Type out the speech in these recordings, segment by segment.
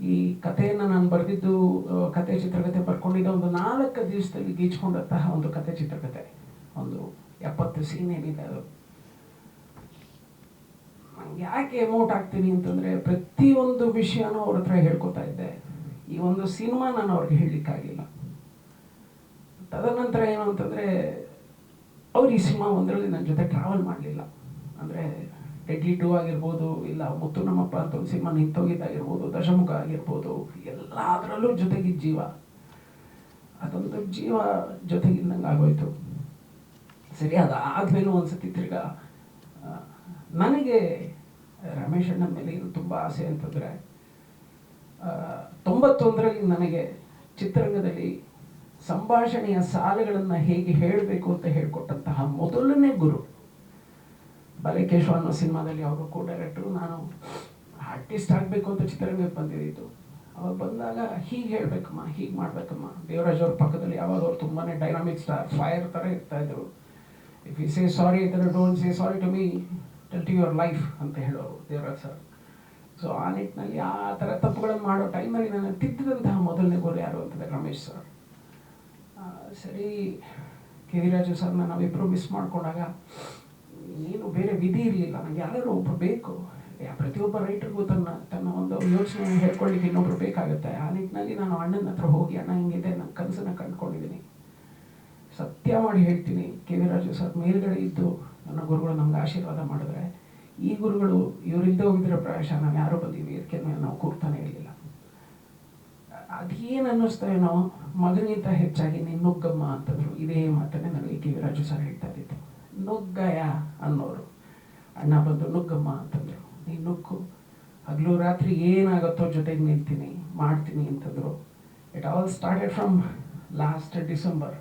ಈ ಕಥೆಯನ್ನು ನಾನು ಬರೆದಿದ್ದು ಕತೆ ಚಿತ್ರಕಥೆ ಬರ್ಕೊಂಡಿದ್ದ ಒಂದು ನಾಲ್ಕು ದಿವಸದಲ್ಲಿ ಗೀಚ್ಕೊಂಡಂತಹ ಒಂದು ಕತೆ ಚಿತ್ರಕಥೆ. ಒಂದು ಎಪ್ಪತ್ತು ಸೀನ್ ಏನಿದೆ ಅದು. ಯಾಕೆ ಎಮೋಟ್ ಆಗ್ತೀನಿ ಅಂತಂದರೆ ಪ್ರತಿಯೊಂದು ವಿಷಯನೂ ಅವ್ರ ಹತ್ರ ಹೇಳ್ಕೊತಾ ಇದ್ದೆ. ಈ ಒಂದು ಸಿನಿಮಾ ನಾನು ಅವ್ರಿಗೆ ಹೇಳಲಿಕ್ಕಾಗಿಲ್ಲ ತದನಂತರ ಏನು ಅಂತಂದರೆ ಅವ್ರು ಈ ಸಿನಿಮಾ ಒಂದರಲ್ಲಿ ನನ್ನ ಜೊತೆ ಟ್ರಾವೆಲ್ ಮಾಡಲಿಲ್ಲ. ಅಂದರೆ ಡೆಡ್ಲಿ ಟೂ ಆಗಿರ್ಬೋದು, ಇಲ್ಲ ಮುತ್ತುನಮ್ಮಪ್ಪ ಅಂತ ಒಂದು ಸಿನಿಮಾ ನಿಂತೋಗಿದ್ದಾಗಿರ್ಬೋದು ದಶಮುಖ ಆಗಿರ್ಬೋದು, ಎಲ್ಲದರಲ್ಲೂ ಜೊತೆಗಿದ್ದ ಜೀವ. ಅದೊಂದು ಜೀವ ಜೊತೆಗಿದ್ದಂಗೆ ಆಗೋಯ್ತು. ಸರಿ, ಅದಾದ್ಮೇಲೆ ಒಂದ್ಸತಿ ತಿರ್ಗಾ ತಿರ್ಗ ನನಗೆ ರಮೇಶ್ ಅಣ್ಣನ ಮೇಲೆ ಏನು ತುಂಬ ಆಸೆ ಅಂತಂದರೆ ತೊಂಬತ್ತೊಂದರಲ್ಲಿ ನನಗೆ ಚಿತ್ರರಂಗದಲ್ಲಿ ಸಂಭಾಷಣೆಯ ಸಾಲುಗಳನ್ನು ಹೇಗೆ ಹೇಳಬೇಕು ಅಂತ ಹೇಳಿಕೊಟ್ಟಂತಹ ಮೊದಲನೇ ಗುರು. ಬಲೇಕೇಶವ ಅನ್ನೋ ಸಿನಿಮಾದಲ್ಲಿ ಅವರು ಕೋ ಡೈರೆಕ್ಟ್ರು ನಾನು ಆರ್ಟಿಸ್ಟ್ ಆಗಬೇಕು ಅಂತ ಚಿತ್ರರಂಗಕ್ಕೆ ಬಂದಿದ್ದು. ಅವಾಗ ಬಂದಾಗ ಹೀಗೆ ಹೇಳಬೇಕಮ್ಮ, ಹೀಗೆ ಮಾಡಬೇಕಮ್ಮ. ದೇವರಾಜ್ ಅವ್ರ ಪಕ್ಕದಲ್ಲಿ ಯಾವಾಗ ಅವ್ರು ತುಂಬಾ ಡೈನಾಮಿಕ್ ಸ್ಟಾರ್ ಫೈರ್ ಥರ ಇರ್ತಾ ಇದ್ರು. ಇಫ್ ಯು ಸೇ ಸಾರಿ ಇದ್ರೆ don't say sorry to me tell to your life ಅಂತ ಹೇಳೋರು ದೇವರಾಜ್ ಸರ್ ಸೊ ಆ ನಿಟ್ಟಿನಲ್ಲಿ ಆ ಥರ ತಪ್ಪುಗಳನ್ನು ಮಾಡೋ ಟೈಮಲ್ಲಿ ನಾನು ತಿದ್ದಿದಂತಹ ಮೊದಲನೇ ಗುರು ಯಾರು ಅಂತಂದರೆ ರಮೇಶ್ ಸರ್ ಸರಿ, ಕೆ ವಿ ರಾಜು ಸರ್ನ ನಾವಿಬ್ಬರು ಮಿಸ್ ಮಾಡ್ಕೊಂಡಾಗ ಏನು ಬೇರೆ ವಿಧಿ ಇರಲಿಲ್ಲ. ನನಗೆ ಯಾರು ಒಬ್ಬರು ಬೇಕು. ಪ್ರತಿಯೊಬ್ಬ ರೈಟರ್ಗೂ ತನ್ನ ತನ್ನ ಒಂದು ಯೋಚನೆ ಹೇಳ್ಕೊಳ್ಳಿಕ್ಕೆ ಇನ್ನೊಬ್ರು ಬೇಕಾಗುತ್ತೆ. ಆ ನಿಟ್ಟಿನಲ್ಲಿ ನಾನು ಅಣ್ಣನ ಹತ್ರ ಹೋಗಿ, ಅಣ್ಣ, ಹಿಂಗಿದೆ. ನನ್ನ ಕನಸನ್ನು ಕಂಡ್ಕೊಂಡಿದ್ದೀನಿ. ಸತ್ಯ ಮಾಡಿ ಹೇಳ್ತೀನಿ. ಕೆ. ವಿ. ರಾಜು ಸರ್, ಮೇಲ್ಗಡೆ ಇದ್ದು ನನ್ನ ಗುರುಗಳು ನಮ್ಗೆ ಆಶೀರ್ವಾದ ಮಾಡಿದ್ರೆ, ಈ ಗುರುಗಳು ಇವರಿಲ್ಲದೆ ಹೋಗಿದ್ರೆ ಪ್ರಾಯಶಃ ನಾವು ಯಾರು ಬಂದೀವಿ. ಇದಕ್ಕೆ ಮೇಲೆ ನಾವು ಕೂರ್ತಾನೆ ಇರಲಿಲ್ಲ. ಅದೇನು ಅನ್ನಿಸ್ತಾ ಏನೋ ಮಗನಿಗಿಂತ ಹೆಚ್ಚಾಗಿ ನಿನ್ನೊಗ್ಗಮ್ಮ ನುಗ್ಗಮ್ಮ ಅಂತಂದ್ರು. ಇದೇ ಮಾತನ್ನೇ ನನಗೆ ಕೆ. ವಿ. ರಾಜು ಸರ್ ಹೇಳ್ತಾ ಇದ್ದಿದ್ದು ನುಗ್ಗಯ ಅನ್ನೋರು. ಅಣ್ಣ ಬಂದು, ನುಗ್ಗಮ್ಮ ಅಂತಂದರು. ಈ ನುಗ್ಗು. ಹಗಲು ರಾತ್ರಿ ಏನಾಗುತ್ತೋ ಜೊತೆಗೆ ನಿಲ್ತೀನಿ ಮಾಡ್ತೀನಿ ಅಂತಂದರು. It all started from last December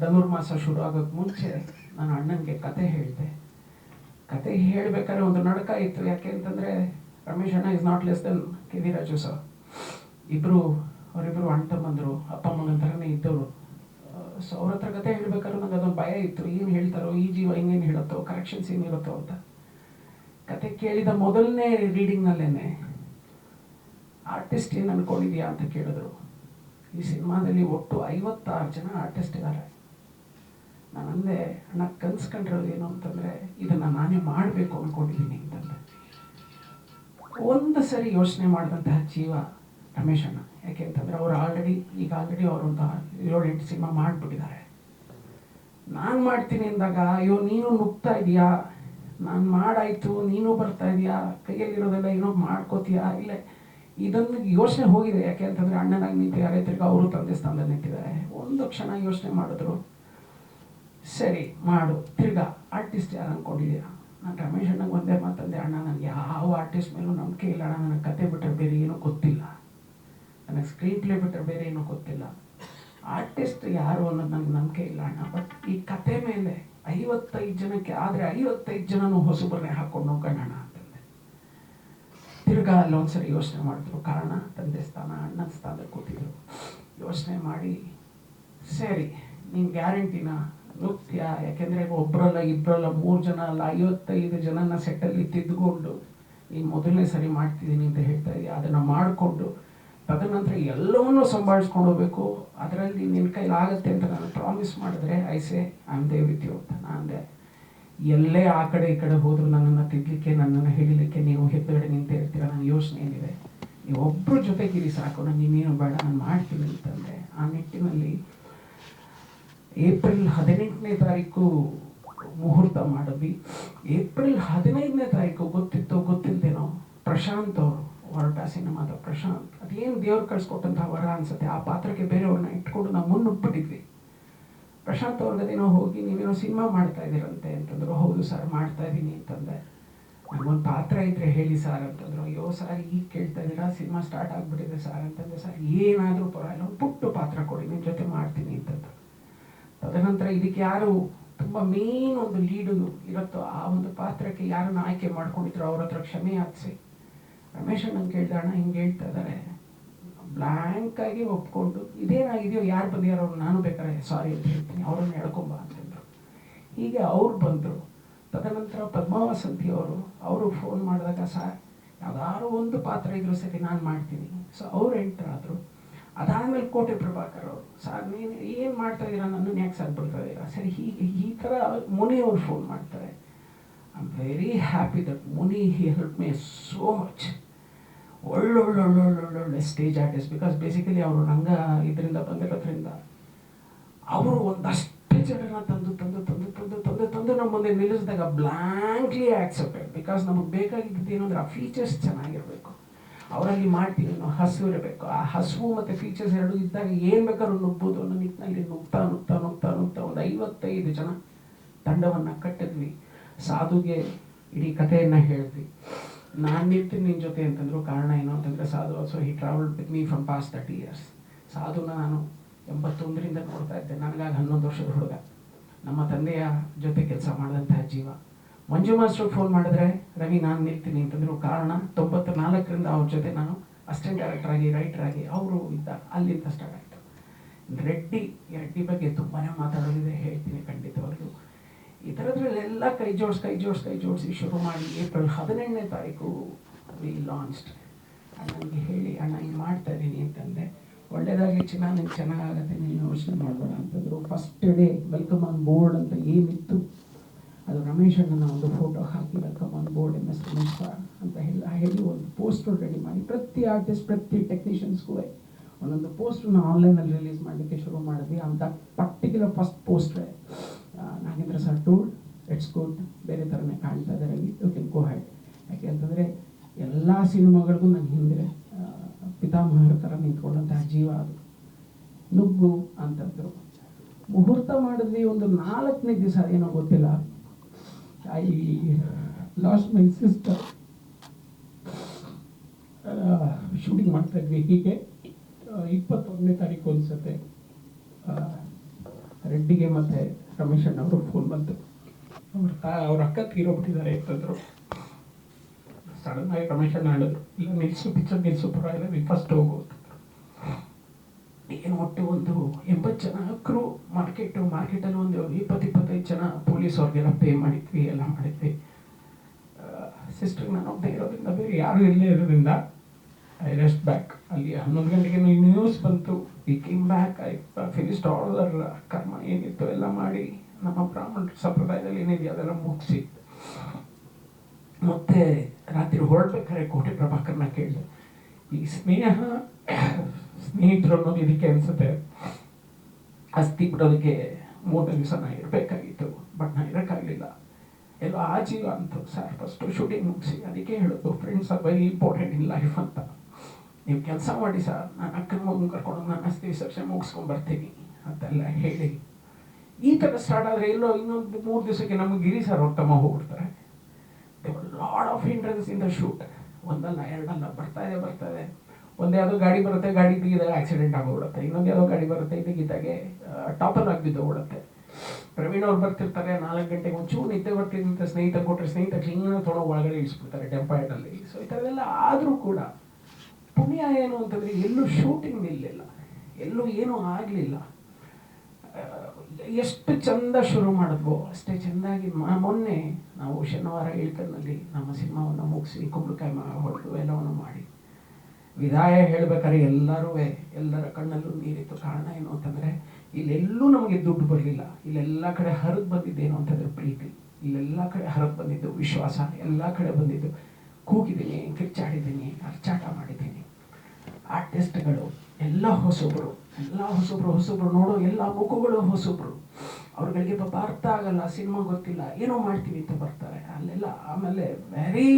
Dhanurmasa ಶುರು ಆಗೋಕ್ಕೆ ಮುಂಚೆ ನಾನು ಅಣ್ಣನಿಗೆ ಕತೆ ಹೇಳಿದೆ. ಕತೆ ಹೇಳಬೇಕಾದ್ರೆ ಒಂದು ನಡಕ ಇತ್ತು. ಯಾಕೆ ಅಂತಂದರೆ, ರಮೇಶ್ ಅಣ್ಣ is not less than K V Raju sir ಇಬ್ಬರು ಅವರಿಬ್ಬರು ಅಣ್ಣ ತಮ್ಮಂದರು, ಅಪ್ಪ ಅಮ್ಮನ ಥರನೇ ಇದ್ದವರು ಸೊ ಅವ್ರ ಹತ್ರ ಕತೆ ಹೇಳ್ಬೇಕಾದ್ರೆ ನಂಗೆ ಅದೊಂದು ಭಯ ಇತ್ತು. ಏನು ಹೇಳ್ತಾರೋ, ಈ ಜೀವ ಹಿಂಗೇನು ಹೇಳುತ್ತೋ ಕರೆಕ್ಷನ್ಸ್ ಏನಿರುತ್ತೋ ಅಂತ. ಕತೆ ಕೇಳಿದ ಮೊದಲನೇ ರೀಡಿಂಗ್ನಲ್ಲೇ ಆರ್ಟಿಸ್ಟ್ ಏನು ಅನ್ಕೊಂಡಿದ್ಯಾ? ಅಂತ ಕೇಳಿದ್ರು. ಈ ಸಿನಿಮಾದಲ್ಲಿ ಒಟ್ಟು ಐವತ್ತಾರು ಜನ ಆರ್ಟಿಸ್ಟ್ ಇದ್ದಾರೆ ನಾನು ಅಂದೆ ಅಣ್ಣ ಕನ್ಸ್ಕೊಂಡಿರೋದು ಏನು ಅಂತಂದರೆ, ಇದನ್ನು ನಾನೇ ಮಾಡಬೇಕು ಅಂದ್ಕೊಂಡಿದ್ದೀನಿ ಅಂತಂದೆ. ಒಂದು ಸರಿ ಯೋಚನೆ ಮಾಡಿದಂತಹ ಜೀವ ರಮೇಶ್ ಅಣ್ಣ ಯಾಕೆ ಅಂತಂದರೆ ಅವರು ಆಲ್ರೆಡಿ ಈಗ ಆಲ್ರೆಡಿ ಅವರೊಂದು ಏಳು ಎಂಟು ಸಿನಿಮಾ ಮಾಡಿಬಿಟ್ಟಿದ್ದಾರೆ. ನಾನು ಮಾಡ್ತೀನಿ ಅಂದಾಗ, ಅಯ್ಯೋ, ನೀನು ನುಗ್ತಾ ಇದೀಯಾ? ನಾನು ಮಾಡಾಯಿತು, ನೀನು ಬರ್ತಾ ಇದೆಯಾ? ಕೈಯಲ್ಲಿರೋದೆಲ್ಲ ಏನೋ ಮಾಡ್ಕೋತೀಯಾ? ಇಲ್ಲ, ಇದೊಂದು ಯೋಚನೆ ಹೋಗಿದೆ. ಯಾಕೆ ಅಂತಂದರೆ ಅಣ್ಣನಾಗಿ ನಿಂತಿದ್ದಾರೆ ತಿರ್ಗಿ ಅವರು ತಂದೆ ಸ್ಥಾನದಲ್ಲಿ ನಿಂತಿದ್ದಾರೆ. ಒಂದು ಕ್ಷಣ ಯೋಚನೆ ಮಾಡಿದ್ರು. ಸರಿ, ಮಾಡು. ತಿರ್ಗಾ ಆರ್ಟಿಸ್ಟ್ ಯಾರು ಅಂದ್ಕೊಂಡಿದ್ದೀಯ ನಾನು ರಮೇಶ್ ಅಣ್ಣಗೆ ಒಂದೇ ಮಾತಂದೆ, ಅಣ್ಣ, ನನಗೆ ಯಾವ ಆರ್ಟಿಸ್ಟ್ ಮೇಲೂ ನಂಬಿಕೆ ಇಲ್ಲ. ಅಣ್ಣ, ನನಗೆ ಕತೆ ಬಿಟ್ಟರೆ ಬೇರೆ ಏನೂ ಗೊತ್ತಿಲ್ಲ. ನನಗೆ ಸ್ಕ್ರೀನ್ ಪ್ಲೇ ಬಿಟ್ಟರೆ ಬೇರೆ ಏನೂ ಗೊತ್ತಿಲ್ಲ. ಆರ್ಟಿಸ್ಟ್ ಯಾರು ಅನ್ನೋದು ನನಗೆ ನಂಬಿಕೆ ಇಲ್ಲ ಅಣ್ಣ. ಬಟ್ ಈ ಕತೆ ಮೇಲೆ ಐವತ್ತೈದು ಜನಕ್ಕೆ, ಆದರೆ ಐವತ್ತೈದು ಜನನೂ ಹೊಸಬರನ್ನೇ ಹಾಕೊಂಡು ಹೋಗೋಣ ಅಂತಂದೆ. ತಿರ್ಗಾ ಅಲ್ಲೊಂದ್ಸರಿ ಯೋಚನೆ ಮಾಡಿದ್ರು, ಕಾರಣ, ತಂದೆ ಸ್ಥಾನ, ಅಣ್ಣನ ಸ್ಥಾನದಲ್ಲಿ ಕೂತಿದ್ರು. ಯೋಚನೆ ಮಾಡಿ, ಸರಿ, ನೀನು ಗ್ಯಾರಂಟಿನ? ನೃತ್ಯ ಯಾಕೆಂದರೆ ಒಬ್ಬರಲ್ಲ ಇಬ್ಬರಲ್ಲ ಮೂರು ಜನ ಅಲ್ಲ, ಐವತ್ತೈದು ಜನನ ಸೆಟ್ಟಲ್ಲಿ ತಿದ್ದುಕೊಂಡು, ನೀನು ಮೊದಲನೇ ಸರಿ ಮಾಡ್ತಿದ್ದೀನಿ ಅಂತ ಹೇಳ್ತಾ ಇದ್ದೀನಿ ಅದನ್ನು ಮಾಡಿಕೊಂಡು ತದನಂತರ ಎಲ್ಲವನ್ನೂ ಸಂಭಾಳಿಸ್ಕೊಂಡು ಹೋಗ್ಬೇಕು. ಅದರಲ್ಲಿ ನಿನ್ನ ಕೈಲಿ ಆಗುತ್ತೆ ಅಂತ ನಾನು ಪ್ರಾಮಿಸ್ ಮಾಡಿದ್ರೆ I say I day with you ಅಂತ ನಾನು ಅಂದೆ. ಎಲ್ಲೇ ಆ ಕಡೆ ಈ ಕಡೆ ಹೋದರೂ ನನ್ನನ್ನು ತಿದ್ದಲಿಕ್ಕೆ ನನ್ನನ್ನು ಹಿಡಿಲಿಕ್ಕೆ ನೀವು ಹೆಬ್ಬೆಡೆ ನಿಂತೇ ಇರ್ತೀರ ನನ್ನ ಯೋಚನೆ ಏನಿದೆ? ನೀವು ಒಬ್ಬರ ಜೊತೆಗಿರಿ ಸಾಕು ನಾನು ಇನ್ನೇನು ಬೇಡ, ನಾನು ಮಾಡ್ತೀನಿ ಅಂತಂದೆ ಆ ನಿಟ್ಟಿನಲ್ಲಿ ಏಪ್ರಿಲ್ ಹದಿನೆಂಟನೇ ತಾರೀಕು ಮುಹೂರ್ತ ಮಾಡಿದ್ವಿ. ಏಪ್ರಿಲ್ ಹದಿನೈದನೇ ತಾರೀಕು ಗೊತ್ತಿತ್ತೋ ಗೊತ್ತಿಲ್ಲದೇನೋ ಪ್ರಶಾಂತ್ ಅವರು. ಹೊರಟ ಅದು ಪ್ರಶಾಂತ್. ಅದೇನು ದೇವ್ರು ಕಳ್ಸಿಕೊಟ್ಟಂತಹ ವರ ಅನ್ಸುತ್ತೆ. ಆ ಪಾತ್ರಕ್ಕೆ ಬೇರೆಯವ್ರನ್ನ ಇಟ್ಕೊಂಡು ನಾವು ಮುನ್ನುಗ್ಬಿಟ್ಟಿದ್ವಿ ಪ್ರಶಾಂತ್ ಅವ್ರಿಗದೇನೋ ಹೋಗಿ ನೀವೇನೋ ಸಿನಿಮಾ ಮಾಡ್ತಾ ಇದ್ದೀರಂತೆ ಅಂತಂದ್ರು. ಹೌದು ಸರ್, ಮಾಡ್ತಾ ಇದ್ದೀನಿ ಅಂತಂದೆ. ನಮ್ಮೊಂದು ಪಾತ್ರ ಇದ್ರೆ ಹೇಳಿ ಸರ್ ಅಂತಂದ್ರು. ಅಯ್ಯೋ ಸರ್, ಈಗ ಕೇಳ್ತಾ ಇದ್ದೀರಾ? ಸಿನಿಮಾ ಸ್ಟಾರ್ಟ್ ಆಗಿಬಿಟ್ಟಿದೆ ಸರ್ ಅಂತಂದ್ರೆ ಸರ್, ಏನಾದರೂ ಪರವಾಗಿಲ್ಲ. ಒಂದು ಪುಟ್ಟು ಪಾತ್ರ ಕೊಡಿ ನಿಮ್ಮ ಜೊತೆ ಮಾಡ್ತೀನಿ ಅಂತಂದ್ರು. ತದನಂತರ ಇದಕ್ಕೆ ಯಾರು ತುಂಬ ಮೇನ್ ಒಂದು ಲೀಡು ಇರುತ್ತೋ ಆ ಒಂದು ಪಾತ್ರಕ್ಕೆ ಯಾರನ್ನು ಆಯ್ಕೆ ಮಾಡ್ಕೊಂಡಿದ್ರು, ಅವ್ರ ಹತ್ರ ಕ್ಷಮೆ ಯಾಚಿಸಿ ರಮೇಶ್ ನಂಗೆ ಕೇಳ್ದ ಅಣ್ಣ ಹಿಂಗೆ ಹೇಳ್ತಾ ಇದ್ದಾರೆ. ಬ್ಲ್ಯಾಂಕ್ ಆಗಿ ಒಪ್ಕೊಂಡು ಇದೇನಾಗಿದೆಯೋ ಯಾರು ಅವ್ರು ನಾನು ಬೇಕಾದ್ರೆ ಸಾರಿ ಅಂತ ಹೇಳ್ತೀನಿ, ಅವ್ರನ್ನ ಹೇಳ್ಕೊಂಬ ಅಂತಂದರು ಹೀಗೆ ಅವ್ರು ಬಂದರು. ತದನಂತರ ಪದ್ಮಾವಸಂತಿ ಅವರು ಅವರು ಫೋನ್ ಮಾಡಿದಾಗ ಸಹ ಯಾವ್ದಾದ್ರು ಒಂದು ಪಾತ್ರ ಇದ್ರೂ ಸರಿ ನಾನು ಮಾಡ್ತೀನಿ. ಸೊ ಅವ್ರು ಎಂಟರ್ ಆದರು ಅದಾದಮೇಲೆ ಕೋಟೆ ಪ್ರಭಾಕರ್ ಅವರು, ಸರ್, ನೀನು ಏನು ಮಾಡ್ತಾ ಇದ್ದೀರಾ ನನ್ನನ್ನು ಯಾಕೆ ಸರ್ ಬಿಡ್ತಾ ಇದ್ದೀರಾ ಸರಿ, ಹೀಗೆ, ಈ ಥರ ಮುನಿ ಅವ್ರು ಫೋನ್ ಮಾಡ್ತಾರೆ. I am very happy that Muni he help me so much ಒಳ್ಳೊಳ್ಳೆ ಒಳ್ಳೊಳ್ಳೆ ಸ್ಟೇಜ್ ಆರ್ಟಿಸ್ಟ್ ಬಿಕಾಸ್ ಬೇಸಿಕಲಿ ಅವರು ನಂಗೆ ಇದರಿಂದ ಬಂದಿರೋದ್ರಿಂದ ಅವರು ಒಂದಷ್ಟು ಜನನ ತಂದು ತಂದು ತಂದು ತಂದು ತಂದು ತಂದು ನಮ್ಮ ಮುಂದೆ ನಿಲ್ಲಿಸಿದಾಗ ಬ್ಲ್ಯಾಂಕ್ಲಿ ಆಕ್ಸೆಪ್ಟೆಡ್ ಬಿಕಾಸ್ ನಮಗೆ ಬೇಕಾಗಿದ್ದು ಏನಂದ್ರೆ ಆ ಫೀಚರ್ಸ್ ಚೆನ್ನಾಗಿರಬೇಕು. ಅವರಲ್ಲಿ ಮಾಡ್ತೀವಿ ಅನ್ನೋ ಹಸು ಇರಬೇಕು. ಆ ಹಸುವು ಮತ್ತು ಫೀಚರ್ಸ್ ಎರಡು ಇದ್ದಾಗ ಏನು ಬೇಕಾದ್ರೂ ನುಗ್ಬೋದು ಅನ್ನೋ ನಿಟ್ಟಿನಲ್ಲಿ ನುಗ್ತಾ ನುಗ್ತಾ ನುಗ್ತಾ ನುಗ್ತಾ ಒಂದು ಐವತ್ತೈದು ಜನ ತಂಡವನ್ನು ಕಟ್ಟಿದ್ವಿ. ಸಾಧುಗೆ ಇಡೀ ಕಥೆಯನ್ನು ಹೇಳಿದ್ವಿ. ನಾನು ನಿರ್ತೀನಿ ನಿನ್ನ ಜೊತೆ ಅಂತಂದ್ರು ಕಾರಣ ಏನು ಅಂತಂದರೆ Sadhu also he travelled with me from past thirty years ಸಾಧುನ ನಾನು ಎಂಬತ್ತೊಂದರಿಂದ ನೋಡ್ತಾ ಇದ್ದೆ. ನನಗಾಗಿ ಹನ್ನೊಂದು ವರ್ಷದ ಹುಡುಗ. ನಮ್ಮ ತಂದೆಯ ಜೊತೆ ಕೆಲಸ ಮಾಡಿದಂತಹ ಜೀವ. ಮಂಜು ಮಾಸ್ಟರ್ ಫೋನ್ ಮಾಡಿದ್ರೆ, ರವಿ, ನಾನು ನಿಲ್ತೀನಿ ಅಂತಂದ್ರು ಕಾರಣ ತೊಂಬತ್ತು ನಾಲ್ಕರಿಂದ ಅವ್ರ ಜೊತೆ ನಾನು ಅಸಿಸ್ಟೆಂಟ್ ಡೈರೆಕ್ಟರ್ ಆಗಿ ರೈಟರ್ ಆಗಿ ಅವರು ಇದ್ದ ಅಲ್ಲಿಂದ ಸ್ಟಾರ್ಟ್ ಆಯಿತು. ರೆಡ್ಡಿ ರೆಡ್ಡಿ ಬಗ್ಗೆ ತುಂಬಾ ಮಾತಾಡೋದಿದೆ. ಹೇಳ್ತೀನಿ ಖಂಡಿತವಾಗ್ಲೂ. ಈ ಥರದ್ರಲ್ಲೆಲ್ಲ ಕೈ ಜೋಡಿಸಿ ಕೈ ಜೋಡಿಸಿ ಕೈ ಜೋಡಿಸಿ ಶುರು ಮಾಡಿ ಏಪ್ರಿಲ್ ಹದಿನೆಂಟನೇ ತಾರೀಕು ವಿ ಲಾಂಚ್ಡ್ ನನಗೆ ಹೇಳಿ, ಅಣ್ಣ ಹಿಂಗೆ ಮಾಡ್ತಾ ಇದ್ದೀನಿ ಅಂತಂದೆ. ಒಳ್ಳೆಯದಾಗಿ ಚೆನ್ನಾಗಿ ನಿಂಗೆ ಚೆನ್ನಾಗಾಗತ್ತೆ, ನೀನು ಯೋಚನೆ ಮಾಡಬೇಡ ಅಂತಂದರು. First day welcome on board ಅಂತ ಏನಿತ್ತು, ಅದು ರಮೇಶ್ ಅಣ್ಣನ ಒಂದು photo hockey welcome on board M S Ramesh ಅಂತ ಹೇಳಿ ಹೇಳಿ ಒಂದು ಪೋಸ್ಟರ್ ರೆಡಿ ಮಾಡಿ. ಪ್ರತಿ ಆರ್ಟಿಸ್ಟ್ ಪ್ರತಿ ಟೆಕ್ನಿಷಿಯನ್ಸ್ಗೂ ಒಂದೊಂದು ಪೋಸ್ಟರ್ನ ಆನ್ಲೈನಲ್ಲಿ ರಿಲೀಸ್ ಮಾಡಲಿಕ್ಕೆ ಶುರು ಮಾಡಿದ್ವಿ. ಅಂತ ಪರ್ಟಿಕ್ಯುಲರ್ ಫಸ್ಟ್ ಪೋಸ್ಟ್ರೆ ನಾಗೇಂದ್ರ ಸರ್ ಟೂಲ್ ಇಟ್ಸ್ ಗುಡ್ ಬೇರೆ ಥರನೇ ಕಾಣ್ತಾ ಇದ್ದಾರೆ ಯು ಕೆನ್ ಗೋ ಹ್ಯಾಡ್ ಯಾಕೆ ಅಂತಂದರೆ ಎಲ್ಲ ಸಿನಿಮಾಗಳಿಗೂ ನನ್ನ ಹಿಂದೆ ಪಿತಾಮಹರ ಥರ ನಿಂತ್ಕೊಂಡಂತಹ ಜೀವ ಅದು. ನುಗ್ಗು ಅಂತಂದರು ಮುಹೂರ್ತ ಮಾಡಿದ್ವಿ ಒಂದು ನಾಲ್ಕನೇ ದಿವಸ, ಏನೋ ಗೊತ್ತಿಲ್ಲ. I lost my sister shooting ಮಾಡ್ತಾ ಇದ್ವಿ ಹೀಗೆ. ಇಪ್ಪತ್ತೊಂದನೇ ತಾರೀಕು ಅನ್ಸುತ್ತೆ ರೆಡ್ಡಿಗೆ ಮತ್ತೆ ರಮೇಶ್ ಅಣ್ಣ ಅವರು ಫೋನ್ ಬಂತು. ಅವ್ರ ತಾ, ಅವ್ರ ಅಕ್ಕ ತೀರೋಗ್ಬಿಟ್ಟಿದ್ದಾರೆ ಅಂತಂದ್ರು. ಸಡನ್ ಆಗಿ ರಮೇಶ್ ಅಣ್ಣ ಹೇಳಿದ್ರು ಇಲ್ಲ, ನಿಲ್ಸು ಪಿಕ್ಚರ್ ನಿಲ್ಸು ಪರವಾಗಿಲ್ಲ ನೀವು ಫಸ್ಟ್ ಹೋಗು ಏನು ಒಟ್ಟು ಒಂದು ಎಂಬತ್ತು ಜನ ಕ್ರೂ ಮಾರ್ಕೆಟು, ಮಾರ್ಕೆಟಲ್ಲಿ ಒಂದು ಇಪ್ಪತ್ತು, ಇಪ್ಪತ್ತೈದು ಜನ ಪೊಲೀಸ್ ಅವ್ರಿಗೆಲ್ಲ ಪೇ ಮಾಡಿದ್ವಿ, ಎಲ್ಲ ಮಾಡಿದ್ವಿ. ಸಿಸ್ಟರ್ ನಾನು ಒಬ್ಬ ಇರೋದ್ರಿಂದ ಬೇರೆ ಯಾರು ಇಲ್ಲೇ ಇರೋದ್ರಿಂದ ಐ ರೆಸ್ಟ್ ಬ್ಯಾಕ್ ಅಲ್ಲಿ ಹನ್ನೊಂದು ಗಂಟೆಗೆ ನ್ಯೂಸ್ ಬಂತು. ಈ ಬ್ಯಾಕ್ ಐ ಫಿನಿಸ್ಡ್ ಆಲ್ ಕರ್ಮ ಏನಿತ್ತು ಎಲ್ಲ ಮಾಡಿ, ನಮ್ಮ ಬ್ರಾಹ್ಮಣ ಸಂಪ್ರದಾಯದಲ್ಲಿ ಏನಿದೆ ಅದೆಲ್ಲ ಮುಗಿಸಿ. ಮತ್ತೆ ರಾತ್ರಿ ಹೊರಡ್ಬೇಕಾದ್ರೆ ಕೋಟೆ ಪ್ರಭಾಕರ್ನ ಕೇಳಿದೆ. ಈ ಸ್ನೇಹ, ಸ್ನೇಹಿತರು ಅನ್ನೋದು ಇದಕ್ಕೆ ಅನ್ಸುತ್ತೆ. ಅಸ್ಥಿ ಬಿಡೋದಕ್ಕೆ ಮೂರನೇ ದಿವಸ ನಾ ಇರಬೇಕಾಗಿತ್ತು ಬಟ್ ನಾ ಇರೋಕ್ಕಾಗಲಿಲ್ಲ. ಎಲ್ಲ ಆ ಜೀವ ಅಂತು ಸರ್ ಫಸ್ಟು ಶೂಟಿಂಗ್ ಮುಗಿಸಿ. ಅದಕ್ಕೆ ಹೇಳೋದು friends are very important in life ಅಂತ. ನೀವು ಕೆಲಸ ಮಾಡಿ ಸರ್ ನಾನು ಅಕ್ಕನ ಮಗನ ಕರ್ಕೊಂಡು ನಾನು ಅಸ್ತಿ ವಿಸರ್ಜನೆ ಮುಗಿಸ್ಕೊಂಡು ಬರ್ತೀನಿ ಅಂತೆಲ್ಲ ಹೇಳಿ. ಈ ಥರ ಸ್ಟಾರ್ಟ್ ಆದರೆ ಎಲ್ಲೋ ಇನ್ನೊಂದು ಮೂರು ದಿವಸಕ್ಕೆ ನಮಗೆ ಗಿರಿ ಸರ್ ಅವ್ರ ತಮ್ಮ ಹೋಗ್ಬಿಡ್ತಾರೆ. Lot of interest in shoot ಒಂದಲ್ಲ, ಎರಡಲ್ಲ, ಬರ್ತಾ ಇದೆ ಬರ್ತಾ ಇದೆ. ಒಂದೇ ಯಾವುದೋ ಗಾಡಿ ಬರುತ್ತೆ, ಗಾಡಿ ಬಿಗಿದಾಗ ಆಕ್ಸಿಡೆಂಟ್ ಆಗೋಗ್ಬಿಡುತ್ತೆ ಇನ್ನೊಂದು ಯಾವುದೋ ಗಾಡಿ ಬರುತ್ತೆ ಇದಕ್ಕಿದ್ದಾಗೆ ಟಾಪರ್ ಆಗಿ ಓಡುತ್ತೆ ಪ್ರವೀಣ್ ಅವ್ರು ಬರ್ತಿರ್ತಾರೆ, ನಾಲ್ಕು ಗಂಟೆಗೆ ಒಂಚೂರು ನಿದ್ದೆ ಬರ್ತಿದ್ದಂಥ ಸ್ನೇಹಿತ ಕೊಟ್ಟರೆ ಸ್ನೇಹಿತ ಕ್ಲೀನಾಗಿ ತೊಗೊಂಡು ಒಳಗಡೆ ಇಳಿಸ್ಬಿಡ್ತಾರೆ ಟೆಂಪಾಯ್ಡಲ್ಲಿ ಸೊ ಈ ಥರದೆಲ್ಲ ಆದರೂ ಕೂಡ ಪುಣ್ಯ ಏನು ಅಂತಂದರೆ ಎಲ್ಲೂ ಶೂಟಿಂಗ್ ನಿಲ್ಲಿಲ್ಲ ಎಲ್ಲೂ ಏನೂ ಆಗಲಿಲ್ಲ. ಎಷ್ಟು ಚಂದ ಶುರು ಮಾಡಿದ್ವೋ ಅಷ್ಟೇ ಚೆಂದಾಗಿ ಮೊನ್ನೆ ನಾವು ಶನಿವಾರ ಇಳ್ಕಲ್ನಲ್ಲಿ ನಮ್ಮ ಸಿನಿಮಾವನ್ನು ಮುಗಿಸಿ ಕುಂಬಳಕಾಯಿ ಹೊಡೆದು ಎಲ್ಲವನ್ನು ಮಾಡಿ. ವಿದಾಯ ಹೇಳಬೇಕಾದ್ರೆ ಎಲ್ಲರೂ ಎಲ್ಲರ ಕಣ್ಣಲ್ಲೂ ನೀರಿತ್ತು. ಕಾರಣ ಏನು ಅಂತಂದರೆ ಇಲ್ಲೆಲ್ಲೂ ನಮಗೆ ದುಡ್ಡು ಬರಲಿಲ್ಲ. ಇಲ್ಲೆಲ್ಲ ಕಡೆ ಹರಿದು ಬಂದಿದ್ದೇನು ಅಂತಂದರೆ ಪ್ರೀತಿ. ಇಲ್ಲೆಲ್ಲ ಕಡೆ ಹರಿದು ಬಂದಿದ್ದು ವಿಶ್ವಾಸ. ಎಲ್ಲ ಕಡೆ ಬಂದಿದ್ದು ಕೂಗಿದ್ದೀನಿ, ಕಿರ್ಚಾಡಿದ್ದೀನಿ, ಅರ್ಚಾಟ ಮಾಡಿದ್ದೀನಿ. ಆರ್ಟಿಸ್ಟ್ಗಳು, ಎಲ್ಲ ಹೊಸಬ್ರು ಎಲ್ಲ ಹೊಸಬ್ರು ಹೊಸಬ್ರು ನೋಡೋ, ಎಲ್ಲ ಮುಖಗಳು ಹೊಸಬ್ರು. ಅವ್ರುಗಳಿಗೆ ಪಾಪ ಅರ್ಥ ಆಗಲ್ಲ, ಸಿನಿಮಾ ಗೊತ್ತಿಲ್ಲ, ಏನೋ ಮಾಡ್ತೀವಿ ಅಂತ ಬರ್ತಾರೆ. ಅಲ್ಲೆಲ್ಲ ಆಮೇಲೆ ವೆರಿ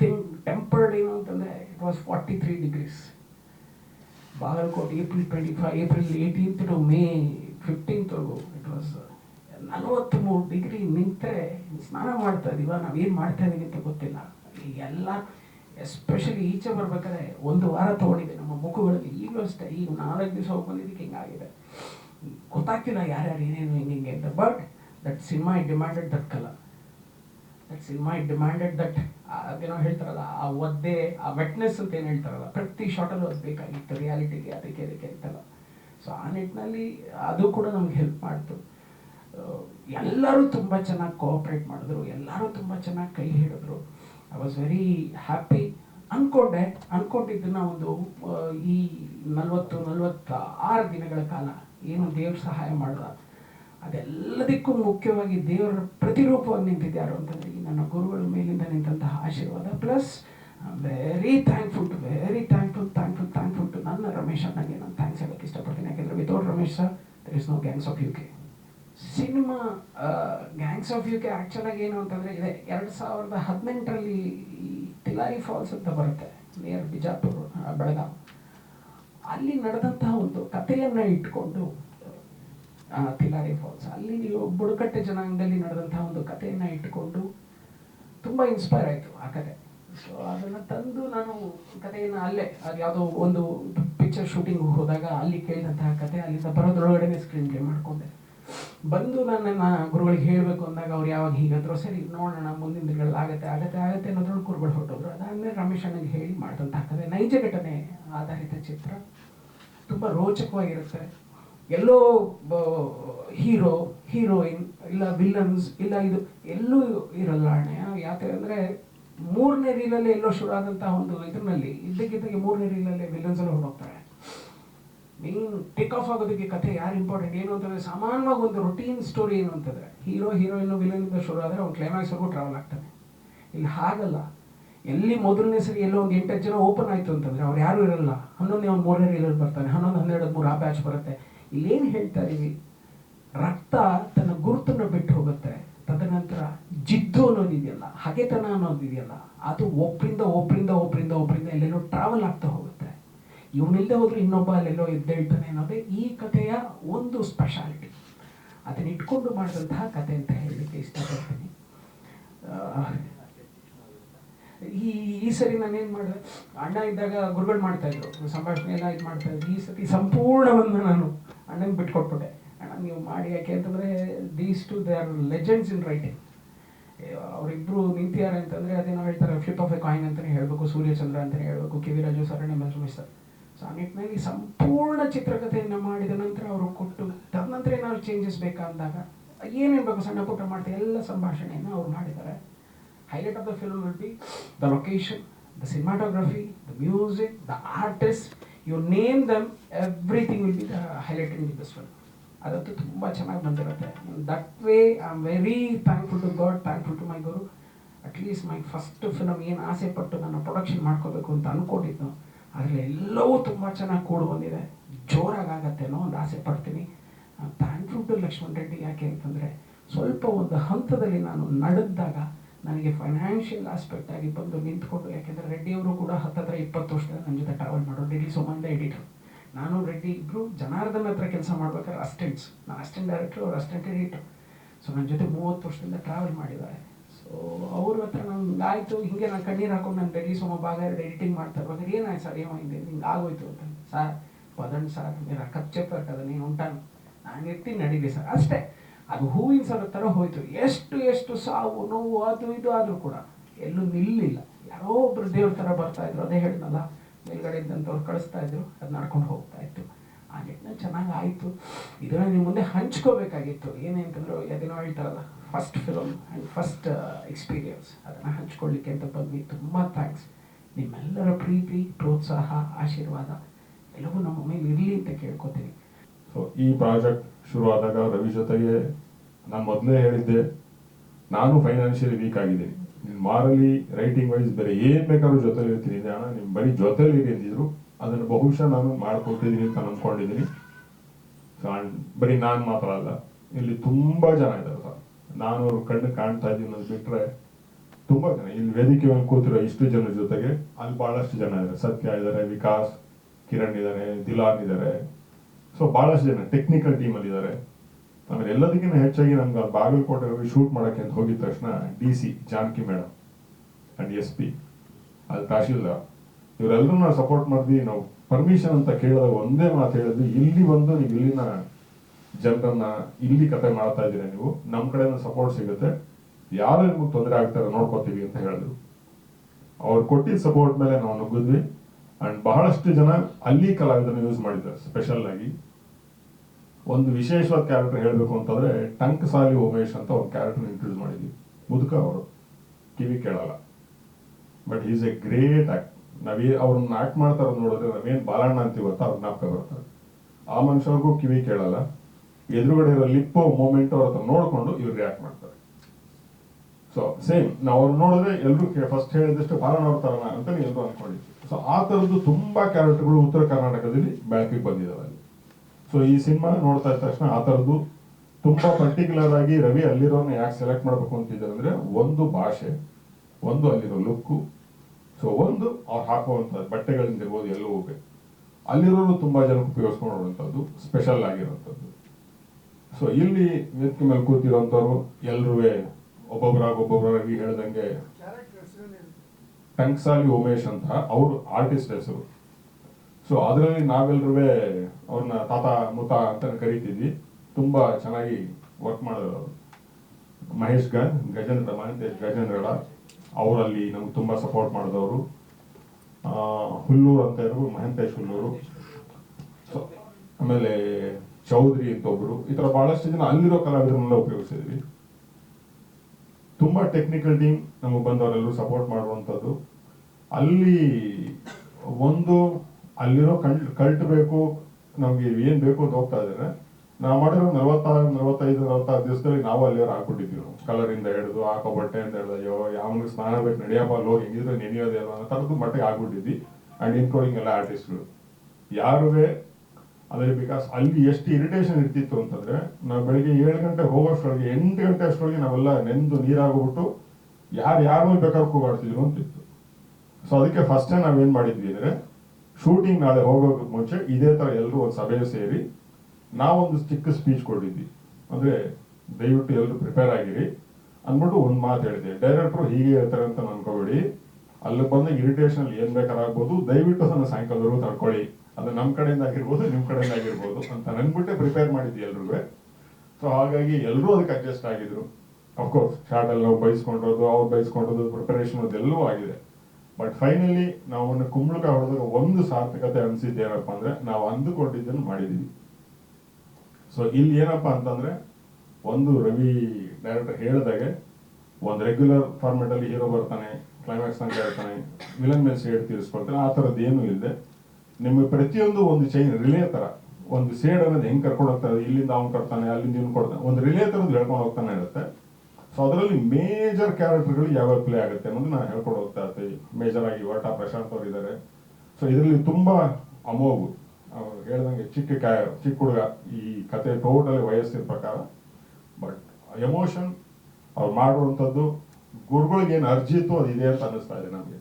ಥಿಂಗ್ ಟೆಂಪರ್ಡ್ ಏನು ಅಂತಂದರೆ it was forty three degrees Bagalkote April twenty five April eighteenth to May ಫಿಫ್ಟೀನ್ತ್ವರೆಗೂ it was ನಲವತ್ತ್ಮೂರು ಡಿಗ್ರಿ ನಿಂತರೆ, ಸ್ನಾನ ಮಾಡ್ತಾ ಇದೀವ ನಾವೇನು ಮಾಡ್ತಾ ಇದೀವಿ ಅಂತ ಗೊತ್ತಿಲ್ಲ. ಎಲ್ಲ ಎಸ್ಪೆಷಲಿ ಈಚೆ ಬರ್ಬೇಕಾದ್ರೆ ಒಂದು ವಾರ ತೊಗೊಂಡಿದೆ ನಮ್ಮ ಮುಖಗಳಲ್ಲಿ ಈಗಲೂ ಅಷ್ಟೇ. ಈಗ ನಾಲ್ಕು ದಿವಸ ಹೋಗಿ ಬಂದಿದ್ದಕ್ಕೆ ಹಿಂಗಾಗಿದೆ ಗೊತ್ತಾಗ್ತಿಲ್ಲ ಯಾರ್ಯಾರು ಏನೇನು ಹಿಂಗೆ ಹಿಂಗೆ ಅಂತ. But that cinema it demanded that ಕಲ that cinema it demanded that ಅದೇನೋ ಹೇಳ್ತಾರಲ್ಲ, ಆ ಒದ್ದೆ, ಆ ವೆಟ್ನೆಸ್ ಅಂತ ಏನು ಹೇಳ್ತಾರಲ್ಲ, ಪ್ರತಿ ಶಾರ್ಟಲ್ಲೂ ಅದು ಬೇಕಾಗಿತ್ತು. ರಿಯಾಲಿಟಿಗೆ ಅದಕ್ಕೆ ಅದಕ್ಕೆ ಅಂತಲ್ಲ. ಸೊ ಆ ನಿಟ್ಟಿನಲ್ಲಿ ಅದು ಕೂಡ ನಮ್ಗೆ ಹೆಲ್ಪ್ ಮಾಡ್ತು. ಎಲ್ಲರೂ ತುಂಬ ಚೆನ್ನಾಗಿ ಕೋಆಪ್ರೇಟ್ ಮಾಡಿದ್ರು. ಎಲ್ಲರೂ ತುಂಬ ಚೆನ್ನಾಗಿ ಕೈ ಹಿಡಿದ್ರು. ಐ ವಾಸ್ ವೆರಿ ಹ್ಯಾಪಿ ಅಂದ್ಕೊಂಡೆ ಅಂದ್ಕೊಂಡಿದ್ದನ್ನ ಒಂದು ಈ ನಲವತ್ತು ನಲವತ್ತ ಆರು ದಿನಗಳ ಕಾಲ ಏನು ದೇವ್ರ ಸಹಾಯ ಮಾಡ್ದ. ಅದೆಲ್ಲದಕ್ಕೂ ಮುಖ್ಯವಾಗಿ ದೇವರ ಪ್ರತಿರೂಪವಾಗಿ ನಿಂತಿದ್ದಾರೆ ಅಂತಂದರೆ, ಈ ನನ್ನ ಗುರುಗಳ ಮೇಲಿಂದ ನಿಂತಹ ಆಶೀರ್ವಾದ. Plus very thankful to very thankful thankful thankful to ನನ್ನ ರಮೇಶ್ ನನಗೆ ನಾನು ಥ್ಯಾಂಕ್ಸ್ ಹೇಳಕ್ಕೆ ಇಷ್ಟಪಡ್ತೀನಿ. ಯಾಕೆಂದರೆ without Ramesh sir there is no gangs of U K cinema gangs of U K ಆ್ಯಕ್ಚುಲಾಗಿ ಏನು ಅಂತಂದರೆ ಇದೆ. ಎರಡು ಸಾವಿರದ ಹದಿನೆಂಟರಲ್ಲಿ ಈ ತಿಲಾರಿ ಫಾಲ್ಸ್ ಅಂತ ಬರುತ್ತೆ ನಿಯರ್ ಬಿಜಾಪುರ್ ಬೆಳಗಾಂ. ಅಲ್ಲಿ ನಡೆದಂತಹ ಒಂದು ಕಥೆಯನ್ನು ಇಟ್ಕೊಂಡು ತಿಲಾರಿ ಫಾಲ್ಸ್ ಅಲ್ಲಿ ನೀವು ಬುಡಕಟ್ಟೆ ಜನಾಂಗದಲ್ಲಿ ನಡೆದಂತಹ ಒಂದು ಕಥೆಯನ್ನು ಇಟ್ಕೊಂಡು ತುಂಬ ಇನ್ಸ್ಪೈರ್ ಆಯಿತು ಆ ಕತೆ ಸೊ ಅದನ್ನು ತಂದು ನಾನು ಕಥೆಯನ್ನು ಅಲ್ಲೇ, ಅದು ಯಾವುದೋ ಒಂದು ಪಿಕ್ಚರ್ ಶೂಟಿಂಗ್ ಹೋದಾಗ ಅಲ್ಲಿ ಕೇಳಿದಂತಹ ಕತೆ ಅಲ್ಲಿಂದ ಬರೋದ್ರೊಳಗಡೆ ಸ್ಕ್ರೀನ್ ಪ್ಲೇ ಮಾಡಿಕೊಂಡೆ. ಬಂದು ನಾನು ನನ್ನ ಗುರುಗಳಿಗೆ ಹೇಳಬೇಕು ಅಂದಾಗ ಅವ್ರು ಯಾವಾಗ ಹೀಗಂದ್ರು, ಸರಿ ನೋಡೋಣ, ಮುಂದಿನ ದಿನಗಳಲ್ಲಿ ಆಗತ್ತೆ ಆಗತ್ತೆ ಆಗತ್ತೆ ಅನ್ನೋದ್ರೊಳಗೆ ಗುರುಗಳು ಹೊರಟೋದ್ರು. ಅದಾದಮೇಲೆ ರಮೇಶ್ ಅಣ್ಣಗೆ ಹೇಳಿ ಮಾಡಿದಂತಹ ಕಥೆ. ನೈಜ ಘಟನೆ ಆಧಾರಿತ ಚಿತ್ರ. ತುಂಬ ರೋಚಕವಾಗಿರುತ್ತೆ. ಎಲ್ಲೋ ಹೀರೋ, ಹೀರೋಯಿನ್, ಇಲ್ಲ ವಿಲನ್ಸ್ ಇಲ್ಲ ಇದು ಎಲ್ಲೂ ಇರಲ್ಲ ಅಣ್ಣ ಯಾಕೆ ಅಂದರೆ ಮೂರನೇ ರೀಲಲ್ಲಿ ಎಲ್ಲೋ ಶುರು ಆದಂತಹ ಒಂದು ಇದರಲ್ಲಿ, ಇದ್ದಕ್ಕಿದ್ದಾಗೆ ಮೂರನೇ ರೀಲಲ್ಲಿ ವಿಲನ್ಸ್ ಎಲ್ಲ ಮೇನ್ ಟೇಕ್ ಆಫ್ ಆಗೋದಕ್ಕೆ ಕಥೆ ಯಾರು ಇಂಪಾರ್ಟೆಂಟ್ ಏನು ಅಂತಂದರೆ ಸಾಮಾನ್ಯವಾಗಿ ಒಂದು ರೊಟೀನ್ ಸ್ಟೋರಿ ಏನು ಅಂತಂದರೆ ಹೀರೋ ಹೀರೋಯಿನ್ ವಿಲನಿಂದ ಶುರು ಆದರೆ ಅವ್ನು ಕ್ಲೈಮ್ಯಾಕ್ಸ್ವರೆಗೂ ಟ್ರಾವೆಲ್ ಆಗ್ತಾನೆ ಇಲ್ಲಿ ಹಾಗಲ್ಲ. ಎಲ್ಲಿ ಮೊದಲನೇ ಸರಿ ಎಲ್ಲೋ ಒಂದು ಎಂಟತ್ತು ಜನ ಓಪನ್ ಆಯಿತು ಅಂತಂದರೆ ಅವ್ರು ಯಾರೂ ಇರಲ್ಲ. ಹನ್ನೊಂದನೇ ಅವ್ನು ಮೂರನೇ ರೀಲಲ್ಲಿ ಬರ್ತಾನೆ, ಹನ್ನೊಂದು, ಹನ್ನೆರಡು ಮೂರು ಆ ಬ್ಯಾಚ್ ಬರುತ್ತೆ. ಇಲ್ಲೇನು ಹೇಳ್ತಾ ಇದೀವಿ? ರಕ್ತ ತನ್ನ ಗುರುತನ್ನು ಬಿಟ್ಟು ಹೋಗುತ್ತೆ. ತದನಂತರ ಜಿದ್ದು ಅನ್ನೋದಿದೆಯಲ್ಲ ಹಗೆತನ ಅನ್ನೋದಿದೆಯಲ್ಲ ಅದು ಒಬ್ಬರಿಂದ ಒಬ್ಬರಿಂದ ಒಬ್ಬರಿಂದ ಒಬ್ಬರಿಂದ ಎಲ್ಲೆಲ್ಲೋ ಟ್ರಾವೆಲ್ ಆಗ್ತಾ ಹೋಗುತ್ತೆ. ಇವನಿಲ್ಲದೆ ಹೋದ್ರೆ ಇನ್ನೊಬ್ಬ ಅಲ್ಲೆಲ್ಲೋ ಎದ್ದೇಳ್ತಾನೆ ಅನ್ನೋದೇ ಈ ಕಥೆಯ ಒಂದು ಸ್ಪೆಷಾಲಿಟಿ ಅದನ್ನ ಇಟ್ಕೊಂಡು ಮಾಡಿದಂತಹ ಕತೆ ಅಂತ ಹೇಳಲಿಕ್ಕೆ ಇಷ್ಟಪಡ್ತೀನಿ. ಈ ಈ ಸರಿ ನಾನೇನು ಮಾಡಿದೆ? ಅಣ್ಣ ಇದ್ದಾಗ ಗುರುಗಳು ಮಾಡ್ತಾ ಇದ್ರು. ಸಂಭಾಷಣೆ ಎಲ್ಲ ಇದು ಮಾಡ್ತಾ ಇದ್ರು. ಈ ಸತಿ ಸಂಪೂರ್ಣವನ್ನು ನಾನು ಅಣ್ಣನ ಬಿಟ್ಕೊಟ್ಬಿಟ್ಟೆ. ಅಣ್ಣ, ನೀವು ಮಾಡಿ ಯಾಕೆ ಅಂತಂದರೆ these two they are legends in writing ಅವರಿಬ್ಬರು ನಿಂತಿದ್ದಾರೆ ಅಂತಂದರೆ ಅದೇನೋ ಹೇಳ್ತಾರೆ ಫ್ಲಿಪ್ ಆಫ್ ಎ ಕಾಯಿನ್ ಅಂತಲೇ ಹೇಳಬೇಕು, ಸೂರ್ಯಚಂದ್ರ ಅಂತಲೇ ಹೇಳಬೇಕು, ಕೆ ಸರಣಿ ರಾಜು ಸರ್ ಸೊ ಆ ಸಂಪೂರ್ಣ ಚಿತ್ರಕಥೆಯನ್ನು ಮಾಡಿದ ನಂತರ ಅವರು ಕೊಟ್ಟು ತದನಂತರ ಏನಾದ್ರು ಚೇಂಜಸ್ ಬೇಕಾ ಅಂದಾಗ ಏನೇನು ಬೇಕು ಸಣ್ಣ ಪುಟ್ಟ ಮಾಡ್ತಾರೆ ಎಲ್ಲ ಸಂಭಾಷಣೆಯನ್ನು ಅವ್ರು ಮಾಡಿದ್ದಾರೆ. Highlight of the film will be the location the cinematography the music the artist you name them everything will be the highlight in this film ಅದಂತೂ ತುಂಬ ಚೆನ್ನಾಗಿ ಬಂದಿರುತ್ತೆ. That way I am very thankful to god thankful to my guru at least my first film ಏನು ಆಸೆ ಪಟ್ಟು ನಾನು production ಮಾಡ್ಕೋಬೇಕು ಅಂತ ಅಂದ್ಕೊಂಡಿದ್ದು ಅದರಲ್ಲಿ ಎಲ್ಲವೂ ತುಂಬ ಚೆನ್ನಾಗಿ ಕೂಡು ಬಂದಿದೆ. ಜೋರಾಗಿ ಆಗತ್ತೆ ಅನ್ನೋ ಒಂದು ಆಸೆ ಪಡ್ತೀನಿ. ಥ್ಯಾಂಕ್ಫುಲ್ ಟು ಲಕ್ಷ್ಮಣ್ ರೆಡ್ಡಿ ಯಾಕೆ ಅಂತಂದರೆ ಸ್ವಲ್ಪ ಒಂದು ಹಂತದಲ್ಲಿ ನಾನು ನಡೆದಾಗ ನನಗೆ ಫೈನಾನ್ಷಿಯಲ್ ಆಸ್ಪೆಕ್ಟ್ ಆಗಿ ಬಂದು ನಿಂತ್ಕೊಂಡು, ಯಾಕೆಂದರೆ ರೆಡ್ಡಿಯವರು ಕೂಡ ಹತ್ತತ್ರ ಇಪ್ಪತ್ತು ವರ್ಷದ ನನ್ನ ಜೊತೆ ಟ್ರಾವೆಲ್ ಮಾಡೋರು, ರೆಡ್ಡಿ ಸೋಮಂದ ಎಡಿಟರ್ ನಾನು ರೆಡ್ಡಿ ಇಬ್ಬರು ಜನಾರ್ದನ್ ಹತ್ರ ಕೆಲಸ ಮಾಡ್ಬೇಕಾದ್ರೆ ಅಸ್ಟೆಂಟ್ಸ್ ನಾನು ಅಸ್ಟೆಂಟ್ ಡೈರೆಕ್ಟ್ರು ಅವ್ರು ಅಸ್ಟೆಂಟ್ ಎಡಿಟರ್ ಸೊ ನನ್ನ ಜೊತೆ ಮೂವತ್ತು ವರ್ಷದಿಂದ ಟ್ರಾವೆಲ್ ಮಾಡಿದ್ದಾರೆ. ಸೊ ಅವ್ರ ಹತ್ರ ನಂಗೆ ಆಯಿತು, ಹಿಂಗೆ ನಾನು ಕಣ್ಣೀರು ಹಾಕೊಂಡು ನಾನು ಡೈಲಿ ಸೋಮ ಭಾಗ ಎರಡು ಎಡಿಟಿಂಗ್ ಮಾಡ್ತಾ ಇರ್ಬೇಕಾದ್ರೆ ಏನಾಯ್ತು ಸರ್? ಏನಾಗಿದೆ ಹಿಂಗೆ ಆಗೋಯ್ತು ಅಂತ. ಸಾರ್, ಪದನ್ ಸಾರ್ ಮೇರ ಕಪ್ ಚೇಪರ್ ನೀನು ಉಂಟಾನು? ನಾನು ಇರ್ತೀನಿ ನಡೀಲಿ ಸರ್. ಅಷ್ಟೇ. ಅದು ಹೂವಿನ ಸರ ಥರ ಹೋಯ್ತು. ಎಷ್ಟು ಎಷ್ಟು ಸಾವು, ನೋವು, ಅದು, ಇದು ಆದರೂ ಕೂಡ ಎಲ್ಲೂ ನಿಲ್ಲಿಲ್ಲ. ಯಾರೋ ಒಬ್ರು ದೇವ್ರ ಥರ ಬರ್ತಾ ಇದ್ರು. ಅದೇ ಹೇಳಿದ್ನಲ್ಲ ಮೇಲ್ಗಡೆ ಇದ್ದಂಥವ್ರು ಕಳಿಸ್ತಾ ಇದ್ರು. ಅದು ನಡ್ಕೊಂಡು ಹೋಗ್ತಾ ಇತ್ತು. ಆ ನಿಟ್ಟಿನಲ್ಲಿ ಚೆನ್ನಾಗಿ ಆಯಿತು. ಇದನ್ನು ನಿಮ್ಮ ಮುಂದೆ ಹಂಚ್ಕೋಬೇಕಾಗಿತ್ತು. ಏನೇ ಅಂತಂದ್ರೆ, ಯಾವ್ದೇನೋ ಹೇಳ್ತಾರಲ್ಲ first film and first experience ಅದನ್ನು ಹಂಚ್ಕೊಳ್ಳಿಕ್ಕೆ ಅಂತ ಬಂದ್ವಿ. ತುಂಬ ಥ್ಯಾಂಕ್ಸ್ ನಿಮ್ಮೆಲ್ಲರ ಪ್ರೀತಿ, ಪ್ರೋತ್ಸಾಹ, ಆಶೀರ್ವಾದ ಎಲ್ಲವೂ ನಮ್ಮ ಮೇಲೆ ಇರಲಿ ಅಂತ ಕೇಳ್ಕೊತೀನಿ. ಸೊ ಈ ಪ್ರಾಜೆಕ್ಟ್ ಶುರು ಆದಾಗ ರವಿ ಜೊತೆಗೆ ನಾನು ಮೊದಲೇ ಹೇಳಿದ್ದೆ, ನಾನು ಫೈನಾನ್ಷಿಯಲಿ ವೀಕ್ ಆಗಿದ್ದೀನಿ. ನಿಮ್ಮ ಮಾರಲಿ ರೈಟಿಂಗ್ ವೈಸ್ ಬೇರೆ ಏನು ಬೇಕಾದ್ರೂ ಜೊತೆಲಿ ಇರ್ತೀನಿ. ಅಣ್ಣ ನಿಮ್ಮ ಬರೀ ಜೊತೆಲಿ ಇರಿ ಅಂದಿದ್ರು. ಅದನ್ನು ಬಹುಶಃ ನಾನು ಮಾಡ್ಕೊಟ್ಟಿದ್ದೀನಿ ಅಂತ and ಬರೀ ನಾನು ಮಾತ್ರ ಅಲ್ಲ, ಇಲ್ಲಿ ತುಂಬ ಜನ ಇದ್ದಾರೆ ಸರ್. ನಾನು ಅವ್ರ ಕಣ್ಣು ಕಾಣ್ತಾ ಇದ್ದೀನಿ ಬಿಟ್ರೆ ತುಂಬಾ ಜನ, ಇಲ್ಲಿ ವೇದಿಕೆ ಮೇಲೆ ಕೂತಿರೋ ಇಷ್ಟು ಜನರ ಜೊತೆಗೆ ಅಲ್ಲಿ ಬಹಳಷ್ಟು ಜನ ಇದ್ದಾರೆ. ಸತ್ಯ ಇದ್ದಾರೆ, ವಿಕಾಸ್, ಕಿರಣ್ ಇದ್ದಾರೆ, ದಿಲಾನ್ ಇದ್ದಾರೆ. ಸೊ ಬಹಳಷ್ಟು ಜನ ಟೆಕ್ನಿಕಲ್ ಟೀಮ್ ಅಲ್ಲಿ ಇದ್ದಾರೆ. ಆಮೇಲೆ ಎಲ್ಲದಕ್ಕಿಂತ ಹೆಚ್ಚಾಗಿ ನಮ್ಗೆ ಬಾಗಲಕೋಟೆ ಹೋಗಿ ಶೂಟ್ ಮಾಡಕ್ಕೆ ಅಂತ ಹೋಗಿದ ತಕ್ಷಣ D C Janaki madam and S P ಅಲ್ಲಿ ತಹಶೀಲ್ದಾರ್. ಇವರೆಲ್ಲರೂ ನಾವು ಸಪೋರ್ಟ್ ಮಾಡಿದ್ವಿ ನಾವು ಪರ್ಮಿಷನ್ ಅಂತ ಕೇಳಿದಾಗ ಒಂದೇ ಮಾತು ಹೇಳಿದ್ವಿ. ಇಲ್ಲಿ ಬಂದು ನೀವು ಇಲ್ಲಿನ ಜನರನ್ನ ಇಲ್ಲಿ ಕತೆ ಮಾಡ್ತಾ ಇದ್ದೀರಾ ನೀವು? ನಮ್ಮ ಕಡೆಯಿಂದ ಸಪೋರ್ಟ್ ಸಿಗುತ್ತೆ. ಯಾರು ನಿಮ್ಗೆ ತೊಂದರೆ ಆಗ್ತಾರೆ ನೋಡ್ಕೋತೀವಿ ಅಂತ ಹೇಳಿದ್ರು. ಅವ್ರು ಕೊಟ್ಟಿದ್ದ ಸಪೋರ್ಟ್ ಮೇಲೆ ನಾವು ನುಗ್ಗಿದ್ವಿ. ಅಂಡ್ ಬಹಳಷ್ಟು ಜನ ಅಲ್ಲಿ ಕಲಾವಿದನ ಯೂಸ್ ಮಾಡಿದ್ದಾರೆ ಸ್ಪೆಷಲ್ ಆಗಿ. ಒಂದು ವಿಶೇಷವಾದ ಕ್ಯಾರೆಕ್ಟರ್ ಹೇಳಬೇಕು ಅಂತಂದ್ರೆ ಟಂಕ್ ಸಾಲಿ ಉಮೇಶ್ ಅಂತ ಒಂದು ಕ್ಯಾರೆಕ್ಟರ್ ಇಂಟ್ರೊಡ್ಯೂಸ್ ಮಾಡಿದ್ವಿ. ಮುದುಕ ಅವರು. ಕಿವಿ ಕೇಳಲ್ಲ. ಬಟ್ ಈಸ್ ಎ ಗ್ರೇಟ್ ನಾವೇ ಅವ್ರನ್ನ ಆಕ್ಟ್ ಮಾಡ್ತಾರ ನೋಡಿದ್ರೆ ನಾವೇನು ಬಾಲಣ್ಣ ಗೊತ್ತಾ ಅವ್ರ ಜ್ಞಾಪಕ ಬರ್ತಾರೆ ಆ ಮನುಷ್ಯರಿಗೂ ಕಿವಿ ಕೇಳಲ್ಲ. ಎದುರುಗಡೆ ಇರೋ ಲಿಪ್ಪೋ ಮೂಮೆಂಟ್ ಅವ್ರ ಹತ್ರ ನೋಡ್ಕೊಂಡು ಇವ್ರು ರಿಯಾಕ್ಟ್ ಮಾಡ್ತಾರೆ. ಸೊ ಸೇಮ್ ನಾವು ಅವ್ರು ನೋಡಿದ್ರೆ ಎಲ್ಲರೂ ಫಸ್ಟ್ ಹೇಳಿದಷ್ಟು ಬಾಲಣ್ಣ ನೋಡ್ತಾರ ಅಂತ ಎಲ್ಲರೂ ಅನ್ಕೊಂಡಿದ್ವಿ. ಸೊ ಆ ಥರದ್ದು ತುಂಬಾ ಕ್ಯಾರೆಕ್ಟರ್ಗಳು ಉತ್ತರ ಕರ್ನಾಟಕದಲ್ಲಿ ಬೆಳಕಿಗೆ ಬಂದಿದ್ದಾವೆ ಅಲ್ಲಿ. ಸೊ ಈ ಸಿನಿಮಾ ನೋಡ್ತಾ ಇದ್ದ ತಕ್ಷಣ ಆ ಥರದ್ದು ತುಂಬಾ ಪರ್ಟಿಕ್ಯುಲರ್ ಆಗಿ ರವಿ ಅಲ್ಲಿರೋನ ಯಾಕೆ ಸೆಲೆಕ್ಟ್ ಮಾಡ್ಬೇಕು ಅಂತಿದ್ದಾರೆ ಅಂದ್ರೆ ಒಂದು ಭಾಷೆ, ಒಂದು ಅಲ್ಲಿರೋ ಲುಕ್ಕು ಸೊ ಒಂದು ಅವ್ರು ಹಾಕುವಂಥ ಬಟ್ಟೆಗಳಿಂದ ಇರ್ಬೋದು ಎಲ್ಲವೂ ಅಲ್ಲಿರೋರು ತುಂಬಾ ಜನಕ್ಕೆ ಉಪಯೋಗಿಸ್ಕೊಂಡಿರುವಂಥದ್ದು ಸ್ಪೆಷಲ್ ಆಗಿರುವಂಥದ್ದು ಸೊ ಇಲ್ಲಿ ವೇದಿಕೆ ಮೇಲೆ ಕೂತಿರೋಂಥವ್ರು ಎಲ್ರೂ ಒಬ್ಬೊಬ್ಬರಾಗಿ ಒಬ್ಬೊಬ್ಬರಾಗಿ ಹೇಳ್ದಂಗೆ ಟಂಕ್ಸಾಲಿ ಉಮೇಶ್ ಅಂತ ಅವರು ಆರ್ಟಿಸ್ಟ್ ಹೆಸರು. ಸೊ ಅದರಲ್ಲಿ ನಾವೆಲ್ಲರೂ ಅವ್ರನ್ನ ತಾತ, ಮುತ ಅಂತ ಕರಿತಿದ್ವಿ ತುಂಬ ಚೆನ್ನಾಗಿ ವರ್ಕ್ ಮಾಡಿದ್ರು ಅವರು. ಮಹೇಶ್ ಗನ್, ಗಜೇಂದ್ರ ಮಹಂತೇಶ್ ಗಜೇಂದ್ರಳ ಅವರಲ್ಲಿ ನಮ್ಗೆ ತುಂಬ ಸಪೋರ್ಟ್ ಮಾಡಿದವರು. ಹುಲ್ಲೂರು ಅಂತ ಇರೋರು, ಮಹಂತೇಶ್ ಹುಲ್ಲೂರು. ಸೊ ಆಮೇಲೆ ಚೌಧರಿ ಅಂತ ಒಬ್ರು. ಈ ತರ ಬಹಳಷ್ಟು ಜನ ಅಲ್ಲಿರೋ ಕಲಾವಿದರನ್ನೆಲ್ಲ ಉಪಯೋಗಿಸಿದ್ವಿ. ತುಂಬಾ ಟೆಕ್ನಿಕಲ್ ಟೀಮ್ ನಮಗೆ ಬಂದವರೆಲ್ಲರೂ ಸಪೋರ್ಟ್ ಮಾಡುವಂಥದ್ದು. ಅಲ್ಲಿ ಒಂದು ಅಲ್ಲಿರೋ ಕಲ್ ಕಲ್ಟ್ ಬೇಕು, ನಮ್ಗೆ ಏನ್ ಬೇಕು ಅಂತ ಹೋಗ್ತಾ ಇದ್ದಾರೆ. ನಾವು ಮಾಡಿರೋ ನಲವತ್ತಾರು, ನಲವತ್ತೈದು, ನಲವತ್ತಾರು ದಿವಸದಲ್ಲಿ ನಾವು ಅಲ್ಲಿಯವ್ರು ಹಾಕ್ಬಿಟ್ಟಿದ್ದೀವಿ ಕಲರಿಂದ ಹಿಡಿದು ಹಾಕೋ ಬಟ್ಟೆ ಅಂತ ಹೇಳಿದ, ಅಯ್ಯೋ ಯಾವನಿಗೆ ಸ್ನಾನ ಬೇಕು, ನಡೆಯಪ್ಪ, ಅಲ್ಲಿ ಹೋಗಿ ಹೆಂಗಿದ್ರೆ ನೆನೆಯೋದೇ ಅನ್ನೋ ಥರದ್ದು ಮಟ್ಟಿಗೆ ಆಗ್ಬಿಟ್ಟಿದ್ವಿ. ಅಂಡ್ ಇನ್ಕ್ಲೂಡಿಂಗ್ ಎಲ್ಲ ಆರ್ಟಿಸ್ಟ್ಗಳು ಯಾರುವೆ ಅದೇ ಬಿಕಾಸ್ ಅಲ್ಲಿ ಎಷ್ಟು ಇರಿಟೇಷನ್ ಇರ್ತಿತ್ತು ಅಂತಂದ್ರೆ, ನಾವು ಬೆಳಿಗ್ಗೆ ಏಳು ಗಂಟೆ ಹೋಗೋಷ್ಟರೊಳಗೆ ಎಂಟು ಗಂಟೆ ಅಷ್ಟರೊಳಗೆ ನಾವೆಲ್ಲ ನೆಂದು ನೀರಾಗ್ಬಿಟ್ಟು ಯಾರು ಯಾರು ಬೇಕಾದ್ರೂ ಕೂಗಾಡ್ತಿದ್ರು ಅಂತಿತ್ತು. ಸೊ ಅದಕ್ಕೆ ಫಸ್ಟ್ ನಾವೇನು ಮಾಡಿದ್ವಿ ಅಂದ್ರೆ ಶೂಟಿಂಗ್ ನಾಳೆ ಹೋಗೋಕೆ ಮುಂಚೆ ಇದೇ ತರ ಎಲ್ಲರೂ ಒಂದು ಸಭೆ ಸೇರಿ ನಾವೊಂದು ಚಿಕ್ಕ ಸ್ಪೀಚ್ ಕೊಟ್ಟಿದ್ವಿ. ಅಂದ್ರೆ ದಯವಿಟ್ಟು ಎಲ್ಲರೂ ಪ್ರಿಪೇರ್ ಆಗಿರಿ. ಅಂದ್ಬಿಟ್ಟು ಒಂದು ಮಾತು ಹೇಳಿದೆ. ಡೈರೆಕ್ಟ್ರು ಹೀಗೆ ಹೇಳ್ತಾರೆ ಅಂತ ಅನ್ಕೋಬೇಡಿ ಅಲ್ಲಿ ಬಂದ ಇರಿಟೇಷನ್ ಏನು ಬೇಕಾದ್ರೂ ಆಗ್ಬೋದು. ದಯವಿಟ್ಟು ಅದನ್ನ ಸಾಯಂಕಾಲದವರೆಗೂ ತಡ್ಕೊಳ್ಳಿ. ಅದು ನಮ್ಮ ಕಡೆಯಿಂದ ಆಗಿರ್ಬೋದು ನಿಮ್ಮ ಕಡೆಯಿಂದ ಆಗಿರ್ಬೋದು ಅಂತ ನನ್ಬಿಟ್ಟೆ ಪ್ರಿಪೇರ್ ಮಾಡಿದ್ವಿ ಎಲ್ರೂ ಸೊ ಹಾಗಾಗಿ ಎಲ್ಲರೂ ಅದಕ್ಕೆ ಅಡ್ಜಸ್ಟ್ ಆಗಿದ್ರು. ಅಫ್ಕೋರ್ಸ್ ಶಾರ್ಟಲ್ಲಿ ನಾವು ಬೈಸ್ಕೊಂಡಿರೋದು, ಅವ್ರು ಬೈಸ್ಕೊಂಡಿರೋದು ಪ್ರಿಪರೇಷನ್ ಅದೆಲ್ಲವೂ ಆಗಿದೆ. ಬಟ್ ಫೈನಲಿ ನಾವು ಒಂದು ಕುಂಬಳಕ ಹೊಡೆದಾಗ ಒಂದು ಸಾರ್ಥಕತೆ ಅನ್ಸಿದ್ದು ಏನಪ್ಪ ಅಂದ್ರೆ, ನಾವು ಅಂದುಕೊಂಡಿದ್ದನ್ನು ಮಾಡಿದ್ದೀವಿ ಸೊ ಇಲ್ಲಿ ಏನಪ್ಪಾ ಅಂತಂದ್ರೆ, ಒಂದು ರವಿ ಡೈರೆಕ್ಟರ್ ಹೇಳಿದಾಗೆ, ಒಂದು ರೆಗ್ಯುಲರ್ ಫಾರ್ಮೆಟಲ್ಲಿ ಹೀರೋ ಬರ್ತಾನೆ ಕ್ಲೈಮ್ಯಾಕ್ಸ್ ತನಕ ಇರ್ತಾನೆ ವಿಲನ್ ಮೇಲೆ ಸೇಡ್ ತೀರಿಸ್ಕೊಳ್ತಾನೆ, ಆ ಥರದ್ದು ಏನೂ ಇಲ್ಲದೆ ನಿಮಗೆ ಪ್ರತಿಯೊಂದು ಒಂದು ಚೈನ್ ರಿಲೇ ಥರ ಒಂದು ಸೇಡ್ ಅನ್ನೋದು ಹೆಂಗೆ ಕರ್ಕೊಂಡು ಹೋಗ್ತಾರೆ ಇಲ್ಲಿಂದ ಅವ್ನು ಕರ್ತಾನೆ ಅಲ್ಲಿಂದ ಇವ್ನು ಕೊಡ್ತಾನೆ, ಒಂದು ರಿಲೇ ಥರದ್ದು ಹೇಳ್ಕೊಂಡು ಹೋಗ್ತಾನೆ ಇರುತ್ತೆ. ಸೊ ಅದರಲ್ಲಿ ಮೇಜರ್ ಕ್ಯಾರೆಕ್ಟರ್ಗಳು ಯಾವ್ಯಾವ ಪ್ಲೇ ಆಗುತ್ತೆ ಅನ್ನೋದು ನಾನು ಹೇಳ್ಕೊಂಡು ಹೋಗ್ತಾ ಇರ್ತೀವಿ. ಮೇಜರ್ ಆಗಿ ವಟ ಪ್ರಶಾಂತ್ ಅವ್ರು ಇದ್ದಾರೆ ಸೊ ಇದರಲ್ಲಿ ತುಂಬಾ ಅಮೋಘು, ಅವ್ರು ಹೇಳ್ದಂಗೆ ಚಿಕ್ಕ ಕ್ಯಾ ಚಿಕ್ಕ ಹುಡುಗ ಈ ಕತೆ ಟೋಟಲ್ ವಯಸ್ಸಿನ ಪ್ರಕಾರ. ಬಟ್ ಎಮೋಷನ್ ಅವ್ರು ಮಾಡುವಂಥದ್ದು ಗುರುಗಳಿಗೆ ಏನು ಅರ್ಜಿ ಇತ್ತು ಅದು ಇದೆ ಅಂತ ಅನ್ನಿಸ್ತಾ ಇದೆ ನಮಗೆ.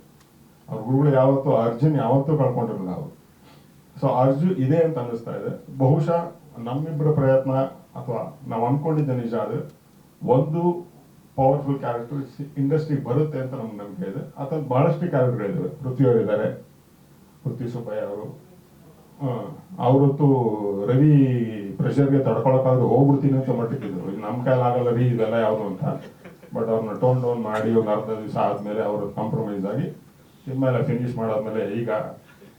ಅವ್ರ ಗುರುಗಳು ಯಾವತ್ತೂ ಅರ್ಜಿನ ಯಾವತ್ತೂ ಕಳ್ಕೊಂಡಿರಲಿಲ್ಲ ಅವರು. ಸೊ ಅರ್ಜು ಇದೆ ಅಂತ ಅನ್ನಿಸ್ತಾ ಇದೆ. ಬಹುಶಃ ನಮ್ಮಿಬ್ಬರ ಪ್ರಯತ್ನ ಅಥವಾ ನಾವು ಅನ್ಕೊಂಡಿದ್ದ ನಿಜ ಅದು. ಒಂದು ಪವರ್ಫುಲ್ ಕ್ಯಾರೆಕ್ಟರ್ ಇಂಡಸ್ಟ್ರಿಗೆ ಬರುತ್ತೆ ಅಂತ ನಮ್ಗೆ ನಂಬಿಕೆ ಇದೆ. ಅಥವಾ ಬಹಳಷ್ಟು ಕ್ಯಾರೆಕ್ಟರ್ಗಳಿದ್ದಾವೆ ಪೃಥ್ವಿಯವರು ಇದ್ದಾರೆ ಪೃಥ್ವಿ ಸುಬ್ಬಯ್ಯ ಅವರು. ಅವರತ್ತು ರವಿ ಪ್ರೆಷರ್ಗೆ ತಡ್ಕೊಳಕ್ಕಾದ್ರೆ ಹೋಗ್ಬಿಡ್ತೀನಿ ಅಂತ ಮಟ್ಟಿದ್ರು ನಮ್ಮ ಕೈಲಿ ಆಗಲ್ಲ ರೀ ಇದೆಲ್ಲ ಯಾವುದು ಅಂತ. ಬಟ್ ಅವ್ರನ್ನ ಟೋನ್ ಡೌನ್ ಮಾಡಿ ಒಂದು ಅರ್ಧ ದಿವಸ ಆದ್ಮೇಲೆ ಅವರು ಕಾಂಪ್ರಮೈಸ್ ಆಗಿ ಇನ್ಮೇಲೆ ಫಿನಿಶ್ ಮಾಡಾದ್ಮೇಲೆ ಈಗ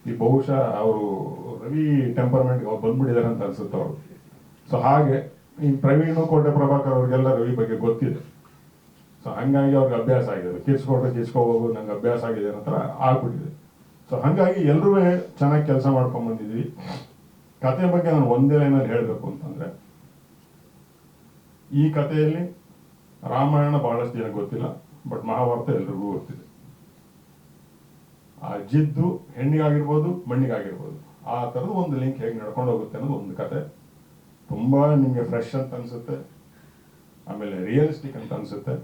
ಈ ಬಹುಶಃ ಅವರು ರವಿ ಟೆಂಪರ್ಮೆಂಟ್ಗೆ ಅವ್ರು ಬಂದ್ಬಿಟ್ಟಿದ್ದಾರೆ ಅಂತ ಅನ್ಸುತ್ತೆ ಅವರು. ಸೊ ಹಾಗೆ ಈ ಪ್ರವೀಣ್ ಕೋಟೆ ಪ್ರಭಾಕರ್ ಅವ್ರಿಗೆಲ್ಲ ರವಿ ಬಗ್ಗೆ ಗೊತ್ತಿದೆ. ಸೊ ಹಂಗಾಗಿ ಅವ್ರಿಗೆ ಅಭ್ಯಾಸ ಆಗಿದೆ. ಕಿರ್ಸ್ಕೊಟ್ರೆ ಕಿರ್ಸ್ಕೋಬಹುದು ನಂಗೆ ಅಭ್ಯಾಸ ಆಗಿದೆ ಅನ್ನೋ ಆಗ್ಬಿಟ್ಟಿದೆ. ಸೊ ಹಂಗಾಗಿ ಎಲ್ಲರೂ ಚೆನ್ನಾಗಿ ಕೆಲಸ ಮಾಡ್ಕೊಂಡು ಬಂದಿದ್ವಿ ಕತೆ ಬಗ್ಗೆ ನಾನು ಒಂದೇ ಲೈನಲ್ಲಿ ಹೇಳಬೇಕು ಅಂತಂದ್ರೆ, ಈ ಕಥೆಯಲ್ಲಿ ರಾಮಾಯಣ ಬಹಳಷ್ಟು ಜನ ಗೊತ್ತಿಲ್ಲ ಬಟ್ ಮಹಾಭಾರತ ಎಲ್ರಿಗೂ ಗೊತ್ತಿದೆ. ಆ ಜಿದ್ದು ಹೆಣ್ಣಿಗಾಗಿರ್ಬೋದು, ಮಣ್ಣಿಗಾಗಿರ್ಬೋದು, ಆ ಥರದ ಒಂದು ಲಿಂಕ್ ಹೇಗೆ ನಡ್ಕೊಂಡು ಹೋಗುತ್ತೆ ಅನ್ನೋದು ಒಂದು ಕತೆ. ತುಂಬ ನಿಮಗೆ ಫ್ರೆಶ್ ಅಂತ ಅನಿಸುತ್ತೆ. ಆಮೇಲೆ ರಿಯಲಿಸ್ಟಿಕ್ ಅಂತ ಅನಿಸುತ್ತೆ.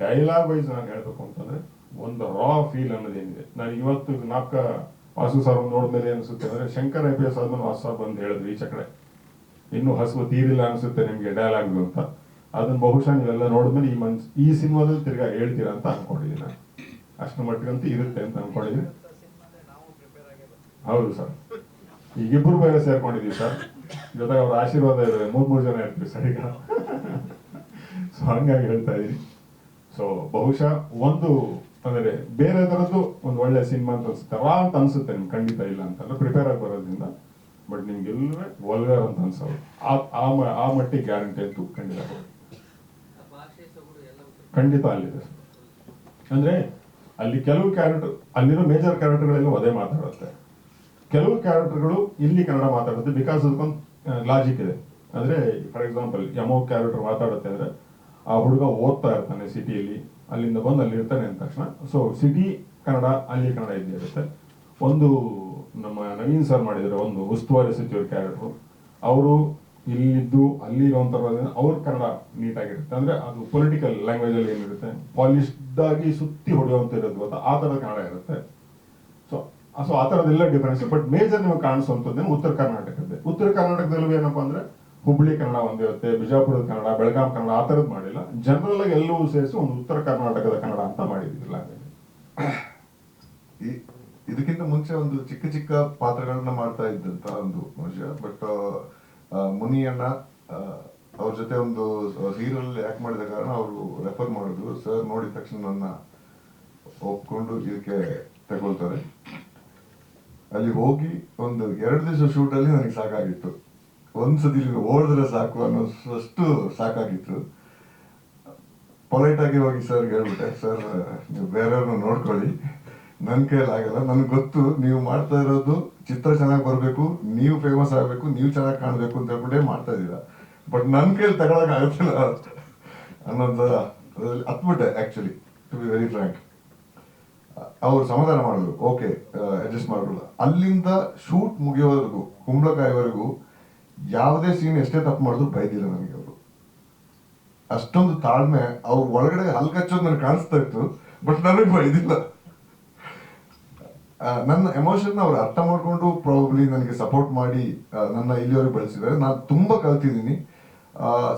ಡೈಲಾಗ್ ವೈಸ್ ನಾನು ಹೇಳಬೇಕು ಅಂತಂದರೆ, ಒಂದು ರಾ ಫೀಲ್ ಅನ್ನೋದೇನಿದೆ ನಾನು ಇವತ್ತು ನಾಲ್ಕ ವಾಸು ಸರ್ ನೋಡಿದ್ಮೇಲೆ ಅನಿಸುತ್ತೆ ಅಂದರೆ, ಶಂಕರ್ ಐ ಪಿ ಎಸ್ ಆದ್ಮೇಲೆ ವಾಸು ಸರ್ ಬಂದು ಈ ಕಡೆ ಇನ್ನು ಹಸುವು ತೀರಿಲ್ಲ ಅನಿಸುತ್ತೆ ನಿಮಗೆ ಡೈಲಾಗ್ ಅಂತ. ಅದನ್ನು ಬಹುಶಃ ನೀವೆಲ್ಲ ನೋಡಿದ್ಮೇಲೆ ಈ ಮನ್ಸ್, ಈ ಸಿನಿಮಾದಲ್ಲಿ ತಿರ್ಗಾ ಹೇಳ್ತೀರಾ ಅಂತ ಅನ್ಕೊಂಡಿದ್ದೀನಿ ನಾನು. ಅಷ್ಟು ಮಟ್ಟಿಗಂತೂ ಇರುತ್ತೆ ಅಂತ ಅನ್ಕೊಂಡಿದ್ವಿ ಹೌದು ಸರ್. ಈಗಿಬ್ರು ಬೇರೆ ಸೇರ್ಕೊಂಡಿದೀವಿ ಸರ್. ಜೊತೆಗೆ ಅವ್ರ ಆಶೀರ್ವಾದ ಇದೆ ಮೂರ್ ಮೂರು ಜನ ಇರ್ತೀವಿ ಸರ್ ಈಗ. ಸೊ ಹಂಗಾಗಿ ಹೇಳ್ತಾ ಇದೀನಿ. ಸೊ ಬಹುಶಃ ಒಂದು ಅಂದರೆ ಬೇರೆ ತರದ್ದು ಒಂದು ಒಳ್ಳೆ ಸಿನಿಮಾ ಅಂತ ಅನ್ಸುತ್ತೆ. ರಾ ಅಂತ ಅನ್ಸುತ್ತೆ ನಿಮ್ಗೆ ಖಂಡಿತ ಇಲ್ಲ ಅಂತಲ್ಲ ಪ್ರಿಪೇರ್ ಆಗಿ ಬರೋದ್ರಿಂದ. ಬಟ್ ನಿಮ್ಗೆಲ್ಲವೇ ವಲ್ಗರ್ ಅಂತ ಅನ್ಸೋದು. ಆ ಆ ಮಟ್ಟಿಗೆ ಗ್ಯಾರಂಟಿ ಅಂತೂ ಖಂಡಿತ ಖಂಡಿತ ಅಲ್ಲಿದೆ ಅಂದ್ರೆ ಅಲ್ಲಿ ಕೆಲವು ಕ್ಯಾರೆಕ್ಟರ್ ಅಲ್ಲಿರೋ ಮೇಜರ್ ಕ್ಯಾರೆಕ್ಟರ್ಗಳೆಲ್ಲ ಅದೇ ಮಾತಾಡುತ್ತೆ. ಕೆಲವು ಕ್ಯಾರೆಕ್ಟರ್ಗಳು ಇಲ್ಲಿ ಕನ್ನಡ ಮಾತಾಡುತ್ತೆ ಬಿಕಾಸ್ ಅದಕ್ಕೊಂದು ಲಾಜಿಕ್ ಇದೆ. ಅಂದ್ರೆ ಫಾರ್ ಎಕ್ಸಾಂಪಲ್ ಯಮೋ ಕ್ಯಾರೆಕ್ಟರ್ ಮಾತಾಡುತ್ತೆ ಅಂದ್ರೆ, ಆ ಹುಡುಗ ಓದ್ತಾ ಇರ್ತಾನೆ ಸಿಟಿಯಲ್ಲಿ ಅಲ್ಲಿಂದ ಬಂದು ಅಲ್ಲಿ ಇರ್ತಾನೆ ಅಂದ ತಕ್ಷಣ. ಸೊ ಸಿಟಿ ಕನ್ನಡ ಅಲ್ಲಿ ಕನ್ನಡ ಇದ್ದೇ ಇರುತ್ತೆ. ಒಂದು ನಮ್ಮ ನವೀನ್ ಸರ್ ಮಾಡಿದರೆ ಒಂದು ಉಸ್ತುವಾರಿ ಸಚಿವರ ಕ್ಯಾರೆಕ್ಟರ್ ಅವರು ಇಲ್ಲಿದ್ದು ಅಲ್ಲಿ ಇರುವಂಥವ್ರು ಅವ್ರ ಕನ್ನಡ ನೀಟಾಗಿರುತ್ತೆ ಅಂದ್ರೆ ಅದು ಪೊಲಿಟಿಕಲ್ ಲ್ಯಾಂಗ್ವೇಜ್ ಅಲ್ಲಿ ಏನಿರುತ್ತೆ? ಪಾಲಿಶ್ಡ್ ಆಗಿ ಸುತ್ತಿ ಹೊಡೆಯುವಂತ ಇರೋದು ಗೊತ್ತಾ ಆ ಥರದ ಕನ್ನಡ ಇರುತ್ತೆ. ಸೊ ಸೊ ಆ ಥರದ್ದೆಲ್ಲ ಡಿಫರೆನ್ಸ್ ಬಟ್ ಮೇಜರ್ ನೀವು ಕಾಣಿಸುವಂಥದ್ದು ಉತ್ತರ ಕರ್ನಾಟಕದ್ದೇ. ಉತ್ತರ ಕರ್ನಾಟಕದಲ್ಲೂ ಏನಪ್ಪಾ ಅಂದ್ರೆ ಹುಬ್ಳಿ ಕನ್ನಡ ಒಂದಿರುತ್ತೆ ಬಿಜಾಪುರದ ಕನ್ನಡ, ಬೆಳಗಾಂ ಕನ್ನಡ ಆ ಥರದ್ದು ಮಾಡಿಲ್ಲ. ಜನರಲ್ ಆಗಿ ಎಲ್ಲವೂ ಸೇರಿಸಿ ಒಂದು ಉತ್ತರ ಕರ್ನಾಟಕದ ಕನ್ನಡ ಅಂತ ಲ್ಯಾಂಗ್ವೇಜ್ ಈ- ಇದಕ್ಕಿಂತ ಮುಂಚೆ ಒಂದು ಚಿಕ್ಕ ಚಿಕ್ಕ ಪಾತ್ರಗಳನ್ನ ಮಾಡ್ತಾ ಇದ್ದಂತ ಒಂದು ವಿಷಯ ಬಟ್ ಮುನಿಯಣ್ಣ ಆ, ಅವ್ರ ಜೊತೆ ಒಂದು ಸೀರಿಯಲ್ ಆಕ್ಟ್ ಮಾಡಿದ ಕಾರಣ ಅವರು ರೆಫರ್ ಮಾಡಿದ್ರು. ಸರ್ ನೋಡಿದ ತಕ್ಷಣ ನನ್ನ ಒಪ್ಕೊಂಡು ಇದಕ್ಕೆ ತಗೊಳ್ತಾರೆ. ಅಲ್ಲಿ ಹೋಗಿ ಒಂದು ಎರಡು ದಿವಸ ಶೂಟಲ್ಲಿ ನನಗೆ ಸಾಕಾಗಿತ್ತು. ಒಂದ್ಸತಿ ಇಲ್ಲಿ ಓಡಿದ್ರೆ ಸಾಕು ಅನ್ನೋಷ್ಟು ಸಾಕಾಗಿತ್ತು. ಪೊಲೈಟ್ ಆಗಿ ಹೋಗಿ ಸರ್ ಹೇಳ್ಬಿಟ್ಟೆ ಸರ್ ನೀವು ಬೇರೆಯವ್ರನ್ನ ನೋಡ್ಕೊಳ್ಳಿ. ನನ್ನ ಆಗಲ್ಲ, ನನಗೆ ಗೊತ್ತು, ನೀವು ಮಾಡ್ತಾ ಇರೋದು ಚಿತ್ರ ಚೆನ್ನಾಗಿ ಬರಬೇಕು, ನೀವು ಫೇಮಸ್ ಆಗಬೇಕು, ನೀವು ಚೆನ್ನಾಗಿ ಕಾಣಬೇಕು ಅಂತ ಹೇಳ್ಕೊಂಡೇ ಮಾಡ್ತಾ ಇದ್ದೀರಾ. ಬಟ್ ನನ್ನ ಕೈಯಲ್ಲಿ ತಗೊಳಕ್ ಆಗುತ್ತಿಲ್ಲ ಅನ್ನೋದು ಅದ್ರಲ್ಲಿ ಹತ್ಬಿಟ್ಟೆ actually to be very frank ಅವ್ರು ಸಮಾಧಾನ ಮಾಡಿದ್ರು ಓಕೆ ಅಡ್ಜಸ್ಟ್ ಮಾಡ್ಕೊಳ್ಳ ಅಲ್ಲಿಂದ ಶೂಟ್ ಮುಗಿಯೋವರೆಗೂ, ಕುಂಬಳಕಾಯಿವರೆಗೂ ಯಾವುದೇ ಸೀನ್ ಎಷ್ಟೇ ತಪ್ಪು ಮಾಡಿದ್ರು ಬೈದಿಲ್ಲ ನನಗೆ ಅವರು. ಅಷ್ಟೊಂದು ತಾಳ್ಮೆ, ಅವ್ರ ಒಳಗಡೆ ಹಲ್ಕಚ್ಚೋದು ನನಗೆ ಕಾಣಿಸ್ತಾ ಇತ್ತು ಬಟ್ ನನಗೆ ಬೈದಿಲ್ಲ. ನನ್ನ ಎಮೋಷನ್ ಅವ್ರು ಅರ್ಥ ಮಾಡಿಕೊಂಡು ಪ್ರಾಬಬ್ಲಿ ನನಗೆ ಸಪೋರ್ಟ್ ಮಾಡಿ ನನ್ನ ಇಲ್ಲಿವರೆಗೆ ಬೆಳೆಸಿದ್ದಾರೆ. ನಾನು ತುಂಬಾ ಕಲ್ತಿದ್ದೀನಿ.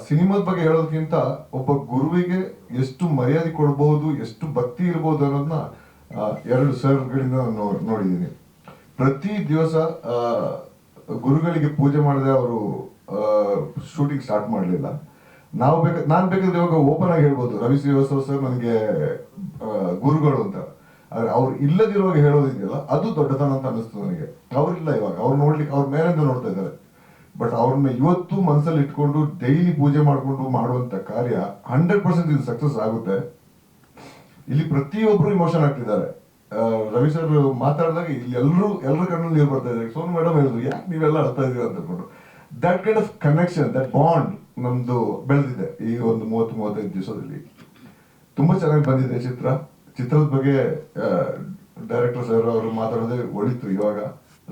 ಸಿನಿಮಾದ ಬಗ್ಗೆ ಹೇಳೋದಕ್ಕಿಂತ ಒಬ್ಬ ಗುರುವಿಗೆ ಎಷ್ಟು ಮರ್ಯಾದೆ ಕೊಡಬಹುದು ಎಷ್ಟು ಭಕ್ತಿ ಇರಬಹುದು ಅನ್ನೋದನ್ನ ಎರಡು ಸರ್ಗಳಿಂದ ನಾನು ನೋಡಿದ್ದೀನಿ. ಪ್ರತಿ ದಿವಸ ಗುರುಗಳಿಗೆ ಪೂಜೆ ಮಾಡದೆ ಅವರು ಶೂಟಿಂಗ್ ಸ್ಟಾರ್ಟ್ ಮಾಡಲಿಲ್ಲ. ನಾವು ಬೇಕಾ ನಾನು ಬೇಕಾದ್ರೆ ಇವಾಗ ಓಪನ್ ಆಗಿ ಹೇಳ್ಬೋದು. ರವಿ ಶ್ರೀವಾಸ್ತವ ಸರ್, ನನಗೆ ಗುರುಗಳು ಅಂತ. ಆದ್ರೆ ಅವ್ರು ಇಲ್ಲದಿರುವಾಗ ಹೇಳೋದಿದೆಯಲ್ಲ ಅದು ದೊಡ್ಡತನ ಅಂತ ಅನಿಸ್ತು ನನಗೆ. ಅವ್ರಿಲ್ಲ ಇವಾಗ. ಅವ್ರು ನೋಡ್ಲಿಕ್ಕೆ, ಅವ್ರ ಮೇಲಿಂದ ನೋಡ್ತಾ ಇದ್ದಾರೆ. ಬಟ್ ಅವ್ರನ್ನ ಇವತ್ತು ಮನಸ್ಸಲ್ಲಿ ಇಟ್ಕೊಂಡು ಡೈಲಿ ಪೂಜೆ ಮಾಡ್ಕೊಂಡು ಮಾಡುವಂತ ಕಾರ್ಯ ಹಂಡ್ರೆಡ್ ಪರ್ಸೆಂಟ್ ಇದು ಸಕ್ಸಸ್ ಆಗುತ್ತೆ. ಇಲ್ಲಿ ಪ್ರತಿಯೊಬ್ರು ಇಮೋಷನ್ ಆಗ್ತಿದ್ದಾರೆ. ರವಿ ಸರ್ ಮಾತಾಡಿದಾಗ ಇಲ್ಲಿ ಎಲ್ಲರೂ ಎಲ್ಲರ ಕಣ್ಣಲ್ಲಿ ನೀರು ಬರ್ತಾ ಇದ್ದಾರೆ ಸೋನು ಮೇಡಮ್ ಹೇಳಿದ್ರು, ಯಾಕೆ ನೀವೆಲ್ಲ ಅರ್ಥ ಇದೀರ? ಅಂತ ಅನ್ಕೊಂಡು that kind of connection that bond ನಮ್ದು ಬೆಳೆದಿದೆ ಈ ಒಂದು ಮೂವತ್ತು, ಮೂವತ್ತೈದು ದಿವಸದಲ್ಲಿ. ತುಂಬಾ ಚೆನ್ನಾಗಿ ಬಂದಿದೆ ಚಿತ್ರ. ಚಿತ್ರದ ಬಗ್ಗೆ ಡೈರೆಕ್ಟರ್ ಸರ್ ಅವರು ಮಾತಾಡೋದೇ ಒಳಿತು ಇವಾಗ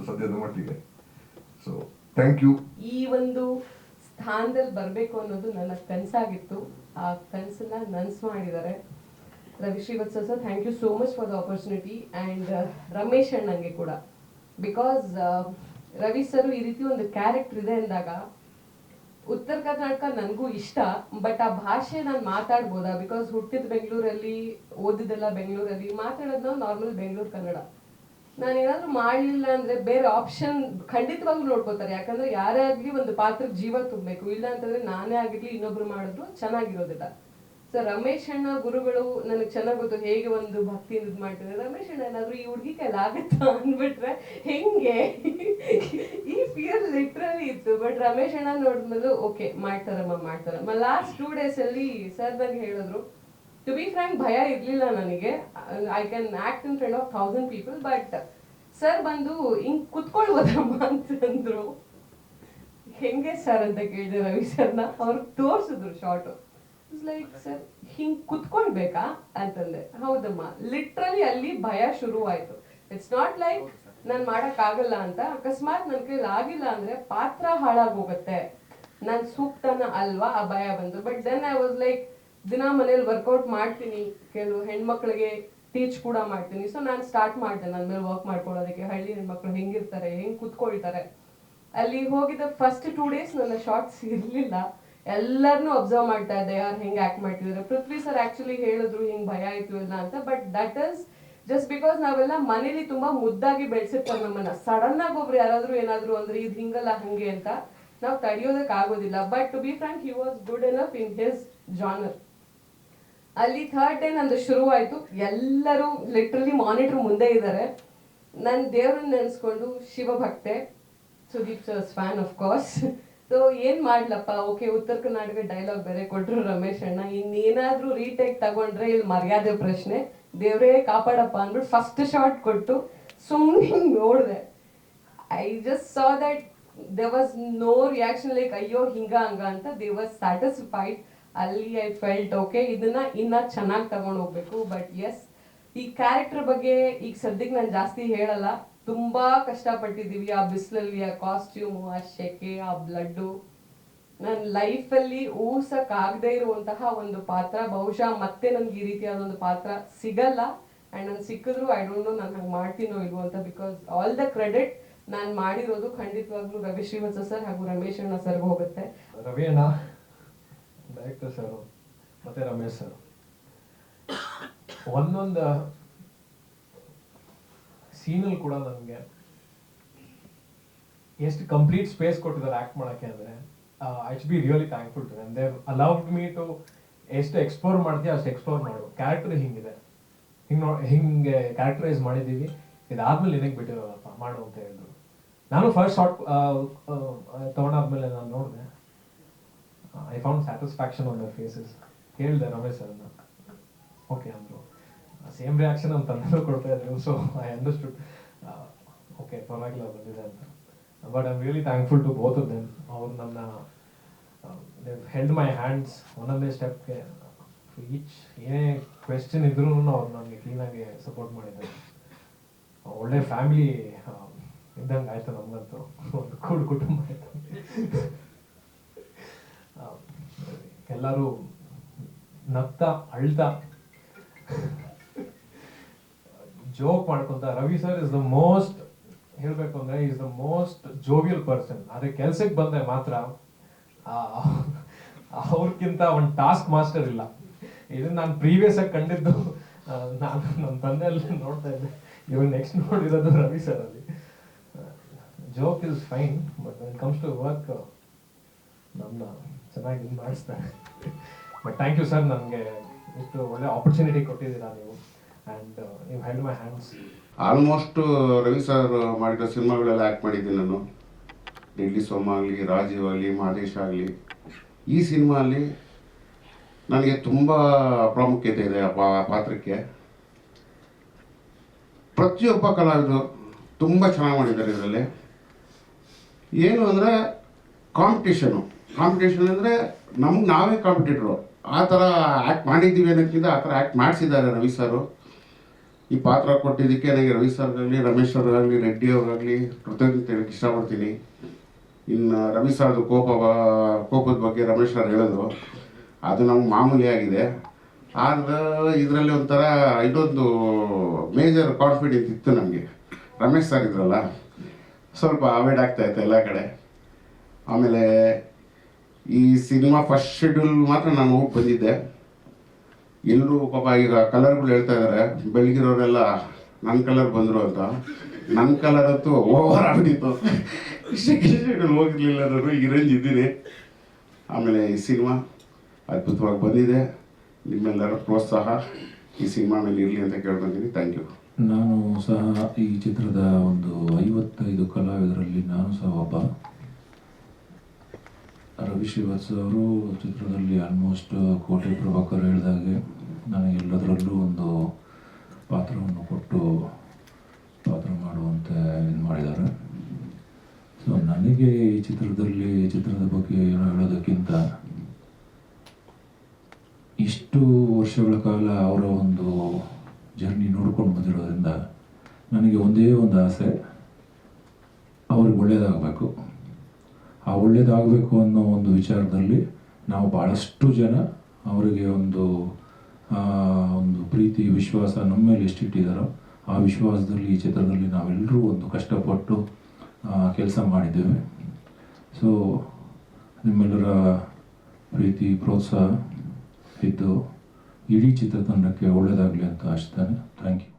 ಸದ್ಯದ ಮಟ್ಟಿಗೆ. ಸೊ ಥ್ಯಾಂಕ್ ಯು ಈ ಒಂದು ಸ್ಥಾನದಲ್ಲಿ ಬರಬೇಕು ಅನ್ನೋದು ನನ್ನ ಕನಸಾಗಿತ್ತು. ಆ ಕನಸನ್ನ ನನ್ಸ್ ಮಾಡಿದ್ದಾರೆ. Ravi Srivatsa sir thank you so much for the opportunity and Ramesh ಅಣ್ಣಂಗೆ ಕೂಡ. ಬಿಕಾಸ್ ರವಿ ಸರ್ ಈ ರೀತಿ ಒಂದು ಕ್ಯಾರೆಕ್ಟರ್ ಇದೆ ಅಂದಾಗ ಉತ್ತರ ಕರ್ನಾಟಕ ನನಗೂ ಇಷ್ಟ ಬಟ್ ಆ ಭಾಷೆ ನಾನು ಮಾತಾಡ್ಬೋದಾ? ಬಿಕಾಸ್ ಹುಟ್ಟಿದ ಬೆಂಗಳೂರಲ್ಲಿ, ಓದಿದ್ದೆಲ್ಲ ಬೆಂಗಳೂರಲ್ಲಿ ಮಾತಾಡೋದು ನಾರ್ಮಲ್ ಬೆಂಗಳೂರು ಕನ್ನಡ. ನಾನು ಏನಾದ್ರೂ ಮಾಡಲಿಲ್ಲ ಅಂದರೆ ಬೇರೆ ಆಪ್ಷನ್ ಖಂಡಿತವಾಗ್ಲೂ ನೋಡ್ಕೋತಾರೆ. ಯಾಕಂದ್ರೆ ಯಾರೇ ಆಗಲಿ ಒಂದು ಪಾತ್ರಕ್ಕೆ ಜೀವ ತುಂಬಬೇಕು. ಇಲ್ಲ ಅಂತಂದರೆ ನಾನೇ ಆಗಿರಲಿ, ಇನ್ನೊಬ್ರು ಮಾಡಿದ್ರು ಚೆನ್ನಾಗಿರೋದಿಲ್ಲ. ರಮೇಶ್ ಅಣ್ಣ ಗುರುಗಳು ನನಗೆ ಚೆನ್ನಾಗಿ ಗೊತ್ತು ಹೇಗೆ ಒಂದು ಭಕ್ತಿಯಿಂದ ಇದು ಮಾಡ್ತಾರೆ ರಮೇಶ್ ಅಣ್ಣ ಏನಾದ್ರು ಈ ಹುಡುಗಿ ಕೈಲಿ ಆಗುತ್ತಾ ಅಂದ್ಬಿಟ್ರೆ, ಹೆಂಗೆ? ಈ ಫಿಯರ್ ಲಿಟ್ರಲಿ ಇತ್ತು. ಬಟ್ ರಮೇಶ್ ಅಣ್ಣ ನೋಡಿದ್ಮೇಲೆ ಓಕೆ ಮಾಡ್ತಾರಮ್ಮ ಮಾಡ್ತಾರಮ್ಮ. ಲಾಸ್ಟ್ ಟೂ ಡೇಸ್ ಅಲ್ಲಿ ಸರ್ ನಂಗೆ ಹೇಳಿದ್ರು ಟು ಬಿ ಫ್ರ್ಯಾಂಕ್ ಭಯ ಇರ್ಲಿಲ್ಲ ನನಗೆ. I can act in front of thousand people but sir ಬಂದು, ಹಿಂಗ್ ಕುತ್ಕೊಳ್ಬೋದಮ್ಮ ಅಂತಂದ್ರು. ಹೆಂಗೆ ಸರ್ ಅಂತ ಕೇಳಿದೆ ರವಿ ಸರ್ನ ಅವ್ರು ತೋರಿಸಿದ್ರು ಶಾರ್ಟ್ ಲೈಕ್ ಸರ್ ಹಿಂಗ್ ಕುತ್ಕೊಳ್ಬೇಕಾ ಅಂತಂದೆ. ಹೌದಮ್ಮ. ಲಿಟ್ರಲಿ ಅಲ್ಲಿ ಭಯ ಶುರುವಾಯ್ತು. ಆಯ್ತು ಇಟ್ಸ್ ನಾಟ್ ಲೈಕ್ ನಾನ್ ಮಾಡಕ್ ಆಗಲ್ಲ ಅಂತ. ಅಕಸ್ಮಾತ್ ನನ್ ಕೈಲಿ ಆಗಿಲ್ಲ ಅಂದ್ರೆ ಪಾತ್ರ ಹಾಳಾಗೋಗತ್ತೆ ನಾನ್ ಸೂಕ್ತನ ಅಲ್ವಾ? ಆ ಭಯ ಬಂತು but then I was like ದಿನ ಮನೇಲಿ ವರ್ಕೌಟ್ ಮಾಡ್ತೀನಿ. ಕೆಲವು ಹೆಣ್ಮಕ್ಳಿಗೆ ಟೀಚ್ ಕೂಡ ಮಾಡ್ತೀನಿ. ಸೊ ನಾನು ಸ್ಟಾರ್ಟ್ ಮಾಡಿದೆ. ನನ್ನ ಮೇಲೆ ವರ್ಕ್ ಮಾಡ್ಕೊಳ್ಳೋದಕ್ಕೆ. ಹಳ್ಳಿ ಹೆಣ್ಮಕ್ಳು ಹೆಂಗಿರ್ತಾರೆ? ಹೆಂಗ್ ಕುತ್ಕೊಳ್ತಾರೆ? ಅಲ್ಲಿ ಹೋಗಿದ್ದ ಫಸ್ಟ್ ಟೂ ಡೇಸ್ ನನ್ನ ಶಾರ್ಟ್ಸ್ ಇರ್ಲಿಲ್ಲ. ಎಲ್ಲರನ್ನೂ ಅಬ್ಸರ್ವ್ ಮಾಡ್ತಾ ಇದ್ದೆ ಯಾರು ಹೆಂಗೆ ಆಕ್ಟ್ ಮಾಡ್ತಿದ್ರು ಪೃಥ್ವಿ ಸರ್ ಆಕ್ಚುಲಿ ಹೇಳಿದ್ರು, ಹಿಂಗೆ ಭಯ ಆಯಿತು ಇಲ್ಲ ಅಂತ. But that is just because ನಾವೆಲ್ಲ ಮನೇಲಿ ತುಂಬಾ ಮುದ್ದಾಗಿ ಬೆಳೆಸಿರ್ತಾರೆ ನಮ್ಮನ್ನ. ಸಡನ್ ಆಗಿ ಒಬ್ರು ಯಾರಾದರೂ ಏನಾದರೂ ಅಂದ್ರೆ, ಇದು ಹಿಂಗಲ್ಲ, ಹಂಗೆ ಅಂತ ನಾವು ತಡೆಯೋದಕ್ಕೆ ಆಗೋದಿಲ್ಲ. But to be frank he was good enough in his genre ಅಲ್ಲಿ ಥರ್ಡ್ ಡೇ ನಂದು ಶುರುವಾಯಿತು. ಎಲ್ಲರೂ ಲಿಟ್ರಲಿ ಮಾನಿಟರ್ ಮುಂದೆ ಇದ್ದಾರೆ ನಾನು ದೇವ್ರನ್ನ ನೆನೆಸ್ಕೊಂಡು ಶಿವಭಕ್ತೆ. Sudeep sir's fan of course so ಏನ್ ಮಾಡ್ಲಪ್ಪ? ಓಕೆ ಉತ್ತರ ಕರ್ನಾಟಕ ಡೈಲಾಗ್ ಬೇರೆ ಕೊಟ್ರು ರಮೇಶ್ ಅಣ್ಣ. ಇನ್ನೇನಾದ್ರೂ ರೀಟೇಕ್ ತಗೊಂಡ್ರೆ ಇಲ್ಲಿ ಮರ್ಯಾದೆ ಪ್ರಶ್ನೆ. ದೇವ್ರೇ ಕಾಪಾಡಪ್ಪ ಅಂದ್ಬಿಟ್ಟು ಫಸ್ಟ್ ಶಾಟ್ ಕೊಟ್ಟು ಸುಮ್ಮನೆ ನೋಡಿದೆ. I just saw that they was no reaction like ಅಯ್ಯೋ, ಹಿಂಗ, ಹಂಗ ಅಂತ ದೇ ವಾಸ್ ಸ್ಯಾಟಿಸ್ಫೈಡ್ ಅಲ್ಲಿ ಐ ಫೆಲ್ಟ್ ಓಕೆ ಇದನ್ನ ಇನ್ನ ಚೆನ್ನಾಗಿ ತಗೊಂಡು ಹೋಗ್ಬೇಕು. ಬಟ್ ಎಸ್ ಈ ಕ್ಯಾರೆಕ್ಟರ್ ಬಗ್ಗೆ ಈಗ ಸದ್ಯಕ್ಕೆ ನಾನು ಜಾಸ್ತಿ ಹೇಳಲ್ಲ. ತುಂಬಾ ಕಷ್ಟಪಟ್ಟಿದ್ದೀವಿ. ಆ ಬಿಸಿಲಲ್ಲಿ, ಆ ಕಾಸ್ಟ್ಯೂಮು ಆ ಶೆಕೆ, ಆ ಬ್ಲಡ್ಡು ನನ್ನ ಲೈಫಲ್ಲಿ ಊಸಕ್ಕಾಗದೇ ಇರುವಂತಹ ಒಂದು ಪಾತ್ರ, ಬಹುಶಃ ಮತ್ತೆ ನನ್ಗೆ ಈ ರೀತಿಯಾದ ಒಂದು ಪಾತ್ರ ಸಿಗಲ್ಲ. ಅಂಡ್ ನಾನು ಸಿಕ್ಕಿದ್ರು ಐ ಡೋಂಟ್ ನೋ ನಾನು ಹಂಗೆ ಮಾಡ್ತೀನೋ ಇಲ್ವೋ ಅಂತ ಬಿಕಾಸ್ ಆಲ್ ದ ಕ್ರೆಡಿಟ್ ನಾನು ಮಾಡಿರೋದು ಖಂಡಿತವಾಗ್ಲೂ ರವಿ ಶ್ರೀವತ್ಸ ಸರ್ ಹಾಗೂ ರಮೇಶ್ ಅಣ್ಣ ಸರ್ಗೆ ಹೋಗುತ್ತೆ. ರವಿ ಅಣ್ಣ ಡೈರೆಕ್ಟರ್ ಸರ್ ಮತ್ತೆ ರಮೇಶ್ ಸರ್ ಒಂದೊಂದು ಸೀನಲ್ಲಿ ಕೂಡ ನನಗೆ ಎಷ್ಟು ಕಂಪ್ಲೀಟ್ ಸ್ಪೇಸ್ ಕೊಟ್ಟಿದ್ದಾರೆ ಆಕ್ಟ್ ಮಾಡಕ್ಕೆ ಅಂದ್ರೆ I should be really thankful to they allowed me to ಎಷ್ಟು ಎಕ್ಸ್ಪ್ಲೋರ್ ಮಾಡ್ತೀವಿ ಅಷ್ಟು ಎಕ್ಸ್ಪ್ಲೋರ್ ಮಾಡು. ಕ್ಯಾರೆಕ್ಟರ್ ಹಿಂಗಿದೆ. ಹಿಂಗೆ ನೋ, ಹಿಂಗೆ ಕ್ಯಾರೆಕ್ಟರೈಸ್ ಮಾಡಿದ್ದೀವಿ. ಇದಾದ್ಮೇಲೆ ನಿನಗೆ ಬಿಟ್ಟಿರೋದಪ್ಪ, ಮಾಡು ಅಂತ ಹೇಳಿದ್ರು. ನಾನು ಫಸ್ಟ್ ಶಾರ್ಟ್ ತಗೊಂಡಾದ್ಮೇಲೆ ನಾನು ನೋಡಿದೆ. I found satisfaction on their faces ಕೇಳಿದೆ ರಮೇಶ್ ಸರ್ನ. ಓಕೆ ಅಂದರು. ಸೇಮ್ ರಿಯಾಕ್ಷನ್ ನಮ್ಮ ತಂದೆನೂ ಕೊಡ್ತಾ ಇದ್ರು ಸೊ ಐ ಅಂಡರ್ಸ್ಟುಡ್ ಓಕೆ ಪರವಾಗಿಲ್ಲ, ಬಂದಿದೆ ಅಂತ. But I am really thankful to both of them ಅವ್ರು ನನ್ನ ಹೆಲ್ಡ್ ಮೈ ಹ್ಯಾಂಡ್ಸ್ ಒಂದೊಂದೇ ಸ್ಟೆಪ್ಗೆ ಈಚ್ ಏನೇ ಕ್ವೆಶ್ಚನ್ ಇದ್ರೂ ಅವ್ರು ನನಗೆ ಕ್ಲೀನಾಗಿ ಸಪೋರ್ಟ್ ಮಾಡಿದ್ದಾರೆ. ಒಳ್ಳೆ ಫ್ಯಾಮಿಲಿ ಇದ್ದಂಗೆ ಆಯ್ತು ನಮಗಂತೂ. ಒಂದು ಕೂಡು ಕುಟುಂಬ ಆಯ್ತು. ಎಲ್ಲರೂ ನಗ್ತಾ, ಅಳ್ತಾ ಜೋಕ್ ಮಾಡ್ಕೊಂತ, Ravi sir is the most ಹೇಳ್ಬೇಕು ಅಂದ್ರೆ is the most jovial person ಅದೇ ಕೆಲ್ಸಕ್ಕೆ ಬಂದ್ರೆ ಮಾತ್ರ. ಅವ್ರಕ್ಕಿಂತ ಒಂದು ಟಾಸ್ಕ್ ಮಾಸ್ಟರ್ ಇಲ್ಲ. ಇದನ್ನ ನಾನು ಪ್ರೀವಿಯಸ್ ಆಗಿ ಕಂಡಿದ್ದು. ನಾನು ನಮ್ಮ ತಂದೆಯಲ್ಲಿ ನೋಡ್ತಾ ಇದ್ದೆ. ಇವಾಗ ನೆಕ್ಸ್ಟ್ ನೋಡಿರೋದು ರವಿ ಸರ್ ಅಲ್ಲಿ. Joke is fine but when comes to work ನಮ್ಮ ಚೆನ್ನಾಗಿ ಮಾಡಿಸ್ತಾರೆ. ಬಟ್ ಥ್ಯಾಂಕ್ ಯು ಸರ್ ನನಗೆ ಇಷ್ಟು ಒಳ್ಳೆ ಆಪರ್ಚುನಿಟಿ ಕೊಟ್ಟಿದ್ದೀರಾ ನೀವು. ಆಲ್ಮೋಸ್ಟ್ ರವಿ ಸರ್ ಮಾಡಿರೋ ಸಿನಿಮಾಗಳೆಲ್ಲ ಆ್ಯಕ್ಟ್ ಮಾಡಿದ್ದೀನಿ ನಾನು. ಡೆಲ್ಲಿ ಸೋಮ ಆಗಲಿ, ರಾಜೀವ್ ಆಗಲಿ, ಮಹದೇಶ್ ಆಗಲಿ. ಈ ಸಿನಿಮಾ ಅಲ್ಲಿ ನನಗೆ ತುಂಬ ಪ್ರಾಮುಖ್ಯತೆ ಇದೆ ಆ ಪಾತ್ರಕ್ಕೆ. ಪ್ರತಿಯೊಬ್ಬ ಕಲಾವಿದರು ತುಂಬ ಚೆನ್ನಾಗಿ ಮಾಡಿದ್ದಾರೆ ಇದರಲ್ಲಿ. ಏನು ಅಂದರೆ ಕಾಂಪಿಟೇಷನು. ಕಾಂಪಿಟೇಷನ್ ಅಂದರೆ ನಮ್ಗೆ ನಾವೇ ಕಾಂಪಿಟೇಟ್ರು. ಆ ಥರ ಆ್ಯಕ್ಟ್ ಮಾಡಿದ್ದೀವಿ ಅನ್ನೋಕ್ಕಿಂತ ಆ ಥರ ಆ್ಯಕ್ಟ್ ಮಾಡಿಸಿದ್ದಾರೆ ರವಿ ಸರು. ಈ ಪಾತ್ರ ಕೊಟ್ಟಿದ್ದಕ್ಕೆ ನನಗೆ ರವಿ ಸರ್ಗಾಗಲಿ, ರಮೇಶ್ ಅವ್ರಿಗಾಗಲಿ ರೆಡ್ಡಿ ಅವರಾಗಲಿ ಕೃತಜ್ಞತೆ ಹೇಳಕ್ಕೆ ಇಷ್ಟಪಡ್ತೀನಿ ಇನ್ನು ರವಿ ಸರ್ದು ಕೋಪ ಕೋಪದ ಬಗ್ಗೆ ರಮೇಶ್ ಸರ್ ಹೇಳೋದು, ಅದು ನಮ್ಗೆ ಮಾಮೂಲಿ ಆಗಿದೆ. ಆದ್ರೆ ಇದರಲ್ಲಿ ಒಂಥರ ಇದೊಂದು ಮೇಜರ್ ಕಾನ್ಫಿಡೆನ್ಸ್ ಇತ್ತು ನಮಗೆ. ರಮೇಶ್ ಸರ್ ಇದ್ರಲ್ಲ, ಸ್ವಲ್ಪ ಅವಾಯ್ಡ್ ಆಗ್ತಾ ಇತ್ತು ಎಲ್ಲ ಕಡೆ. ಆಮೇಲೆ ಈ ಸಿನಿಮಾ ಫಸ್ಟ್ ಶೆಡ್ಯೂಲ್ ಮಾತ್ರ ನಾನು ಹೋಗಿ ಬಂದಿದ್ದೆ. ಎಲ್ಲರೂ ಪಾಪ ಈಗ ಕಲರ್ಗಳು ಹೇಳ್ತಾ ಇದ್ದಾರೆ ಬೆಳಗಿರೋರೆಲ್ಲ ನನ್ನ ಕಲರ್ ಬಂದರು ಅಂತ. ನನ್ನ ಕಲರ್ ಅಂತೂ ಓವರ್ ಶೆಡ್ಯೂಲ್ ಹೋಗಿರ್ಲಿಲ್ಲ ನಾನು. ಈ ರೇಂಜ್ ಇದ್ದೀನಿ. ಆಮೇಲೆ ಈ ಸಿನಿಮಾ ಅದ್ಭುತವಾಗಿ ಬಂದಿದೆ. ನಿಮ್ಮೆಲ್ಲರ ಪ್ರೋತ್ಸಾಹ ಈ ಸಿನಿಮಾ ಮೇಲೆ ಇರಲಿ ಅಂತ ಕೇಳ್ಕೊಂತೀನಿ ಥ್ಯಾಂಕ್ ಯು ನಾನು ಸಹ ಈ ಚಿತ್ರದ ಒಂದು ಐವತ್ತೈದು ಕಲಾವಿದರಲ್ಲಿ ನಾನು ಸಹ ಒಬ್ಬ. ರವಿ ಶ್ರೀವಾಸ್ ಅವರು ಚಿತ್ರದಲ್ಲಿ ಆಲ್ಮೋಸ್ಟ್ ಕೋಟೆ ಪ್ರಭಾಕರ್ ಹೇಳಿದಾಗೆ ನನಗೆ ಎಲ್ಲದರಲ್ಲೂ ಒಂದು ಪಾತ್ರವನ್ನು ಕೊಟ್ಟು ಪಾತ್ರ ಮಾಡುವಂತೆ ಇದು ಮಾಡಿದ್ದಾರೆ. ಸೊ ನನಗೆ ಈ ಚಿತ್ರದಲ್ಲಿ ಚಿತ್ರದ ಬಗ್ಗೆ ಏನು ಹೇಳೋದಕ್ಕಿಂತ ಇಷ್ಟು ವರ್ಷಗಳ ಕಾಲ ಅವರ ಒಂದು ಜರ್ನಿ ನೋಡ್ಕೊಂಡು ಬಂದಿರೋದ್ರಿಂದ ನನಗೆ ಒಂದೇ ಒಂದು ಆಸೆ, ಅವ್ರಿಗೆ ಒಳ್ಳೆಯದಾಗಬೇಕು ಆ ಒಳ್ಳೆಯದಾಗಬೇಕು ಅನ್ನೋ ಒಂದು ವಿಚಾರದಲ್ಲಿ ನಾವು ಭಾಳಷ್ಟು ಜನ ಅವರಿಗೆ ಒಂದು ಒಂದು ಪ್ರೀತಿ, ವಿಶ್ವಾಸ ನಮ್ಮ ಮೇಲೆ ಎಷ್ಟಿಟ್ಟಿದ್ದಾರೋ ಆ ವಿಶ್ವಾಸದಲ್ಲಿ, ಈ ಚಿತ್ರದಲ್ಲಿ ನಾವೆಲ್ಲರೂ ಒಂದು ಕಷ್ಟಪಟ್ಟು ಕೆಲಸ ಮಾಡಿದ್ದೇವೆ. ಸೊ ನಿಮ್ಮೆಲ್ಲರ ಪ್ರೀತಿ, ಪ್ರೋತ್ಸಾಹ ಇದ್ದು ಇಡೀ ಚಿತ್ರತಂಡಕ್ಕೆ ಒಳ್ಳೆಯದಾಗಲಿ ಅಂತ ಆಶಿಸ್ತೇನೆ. Thank you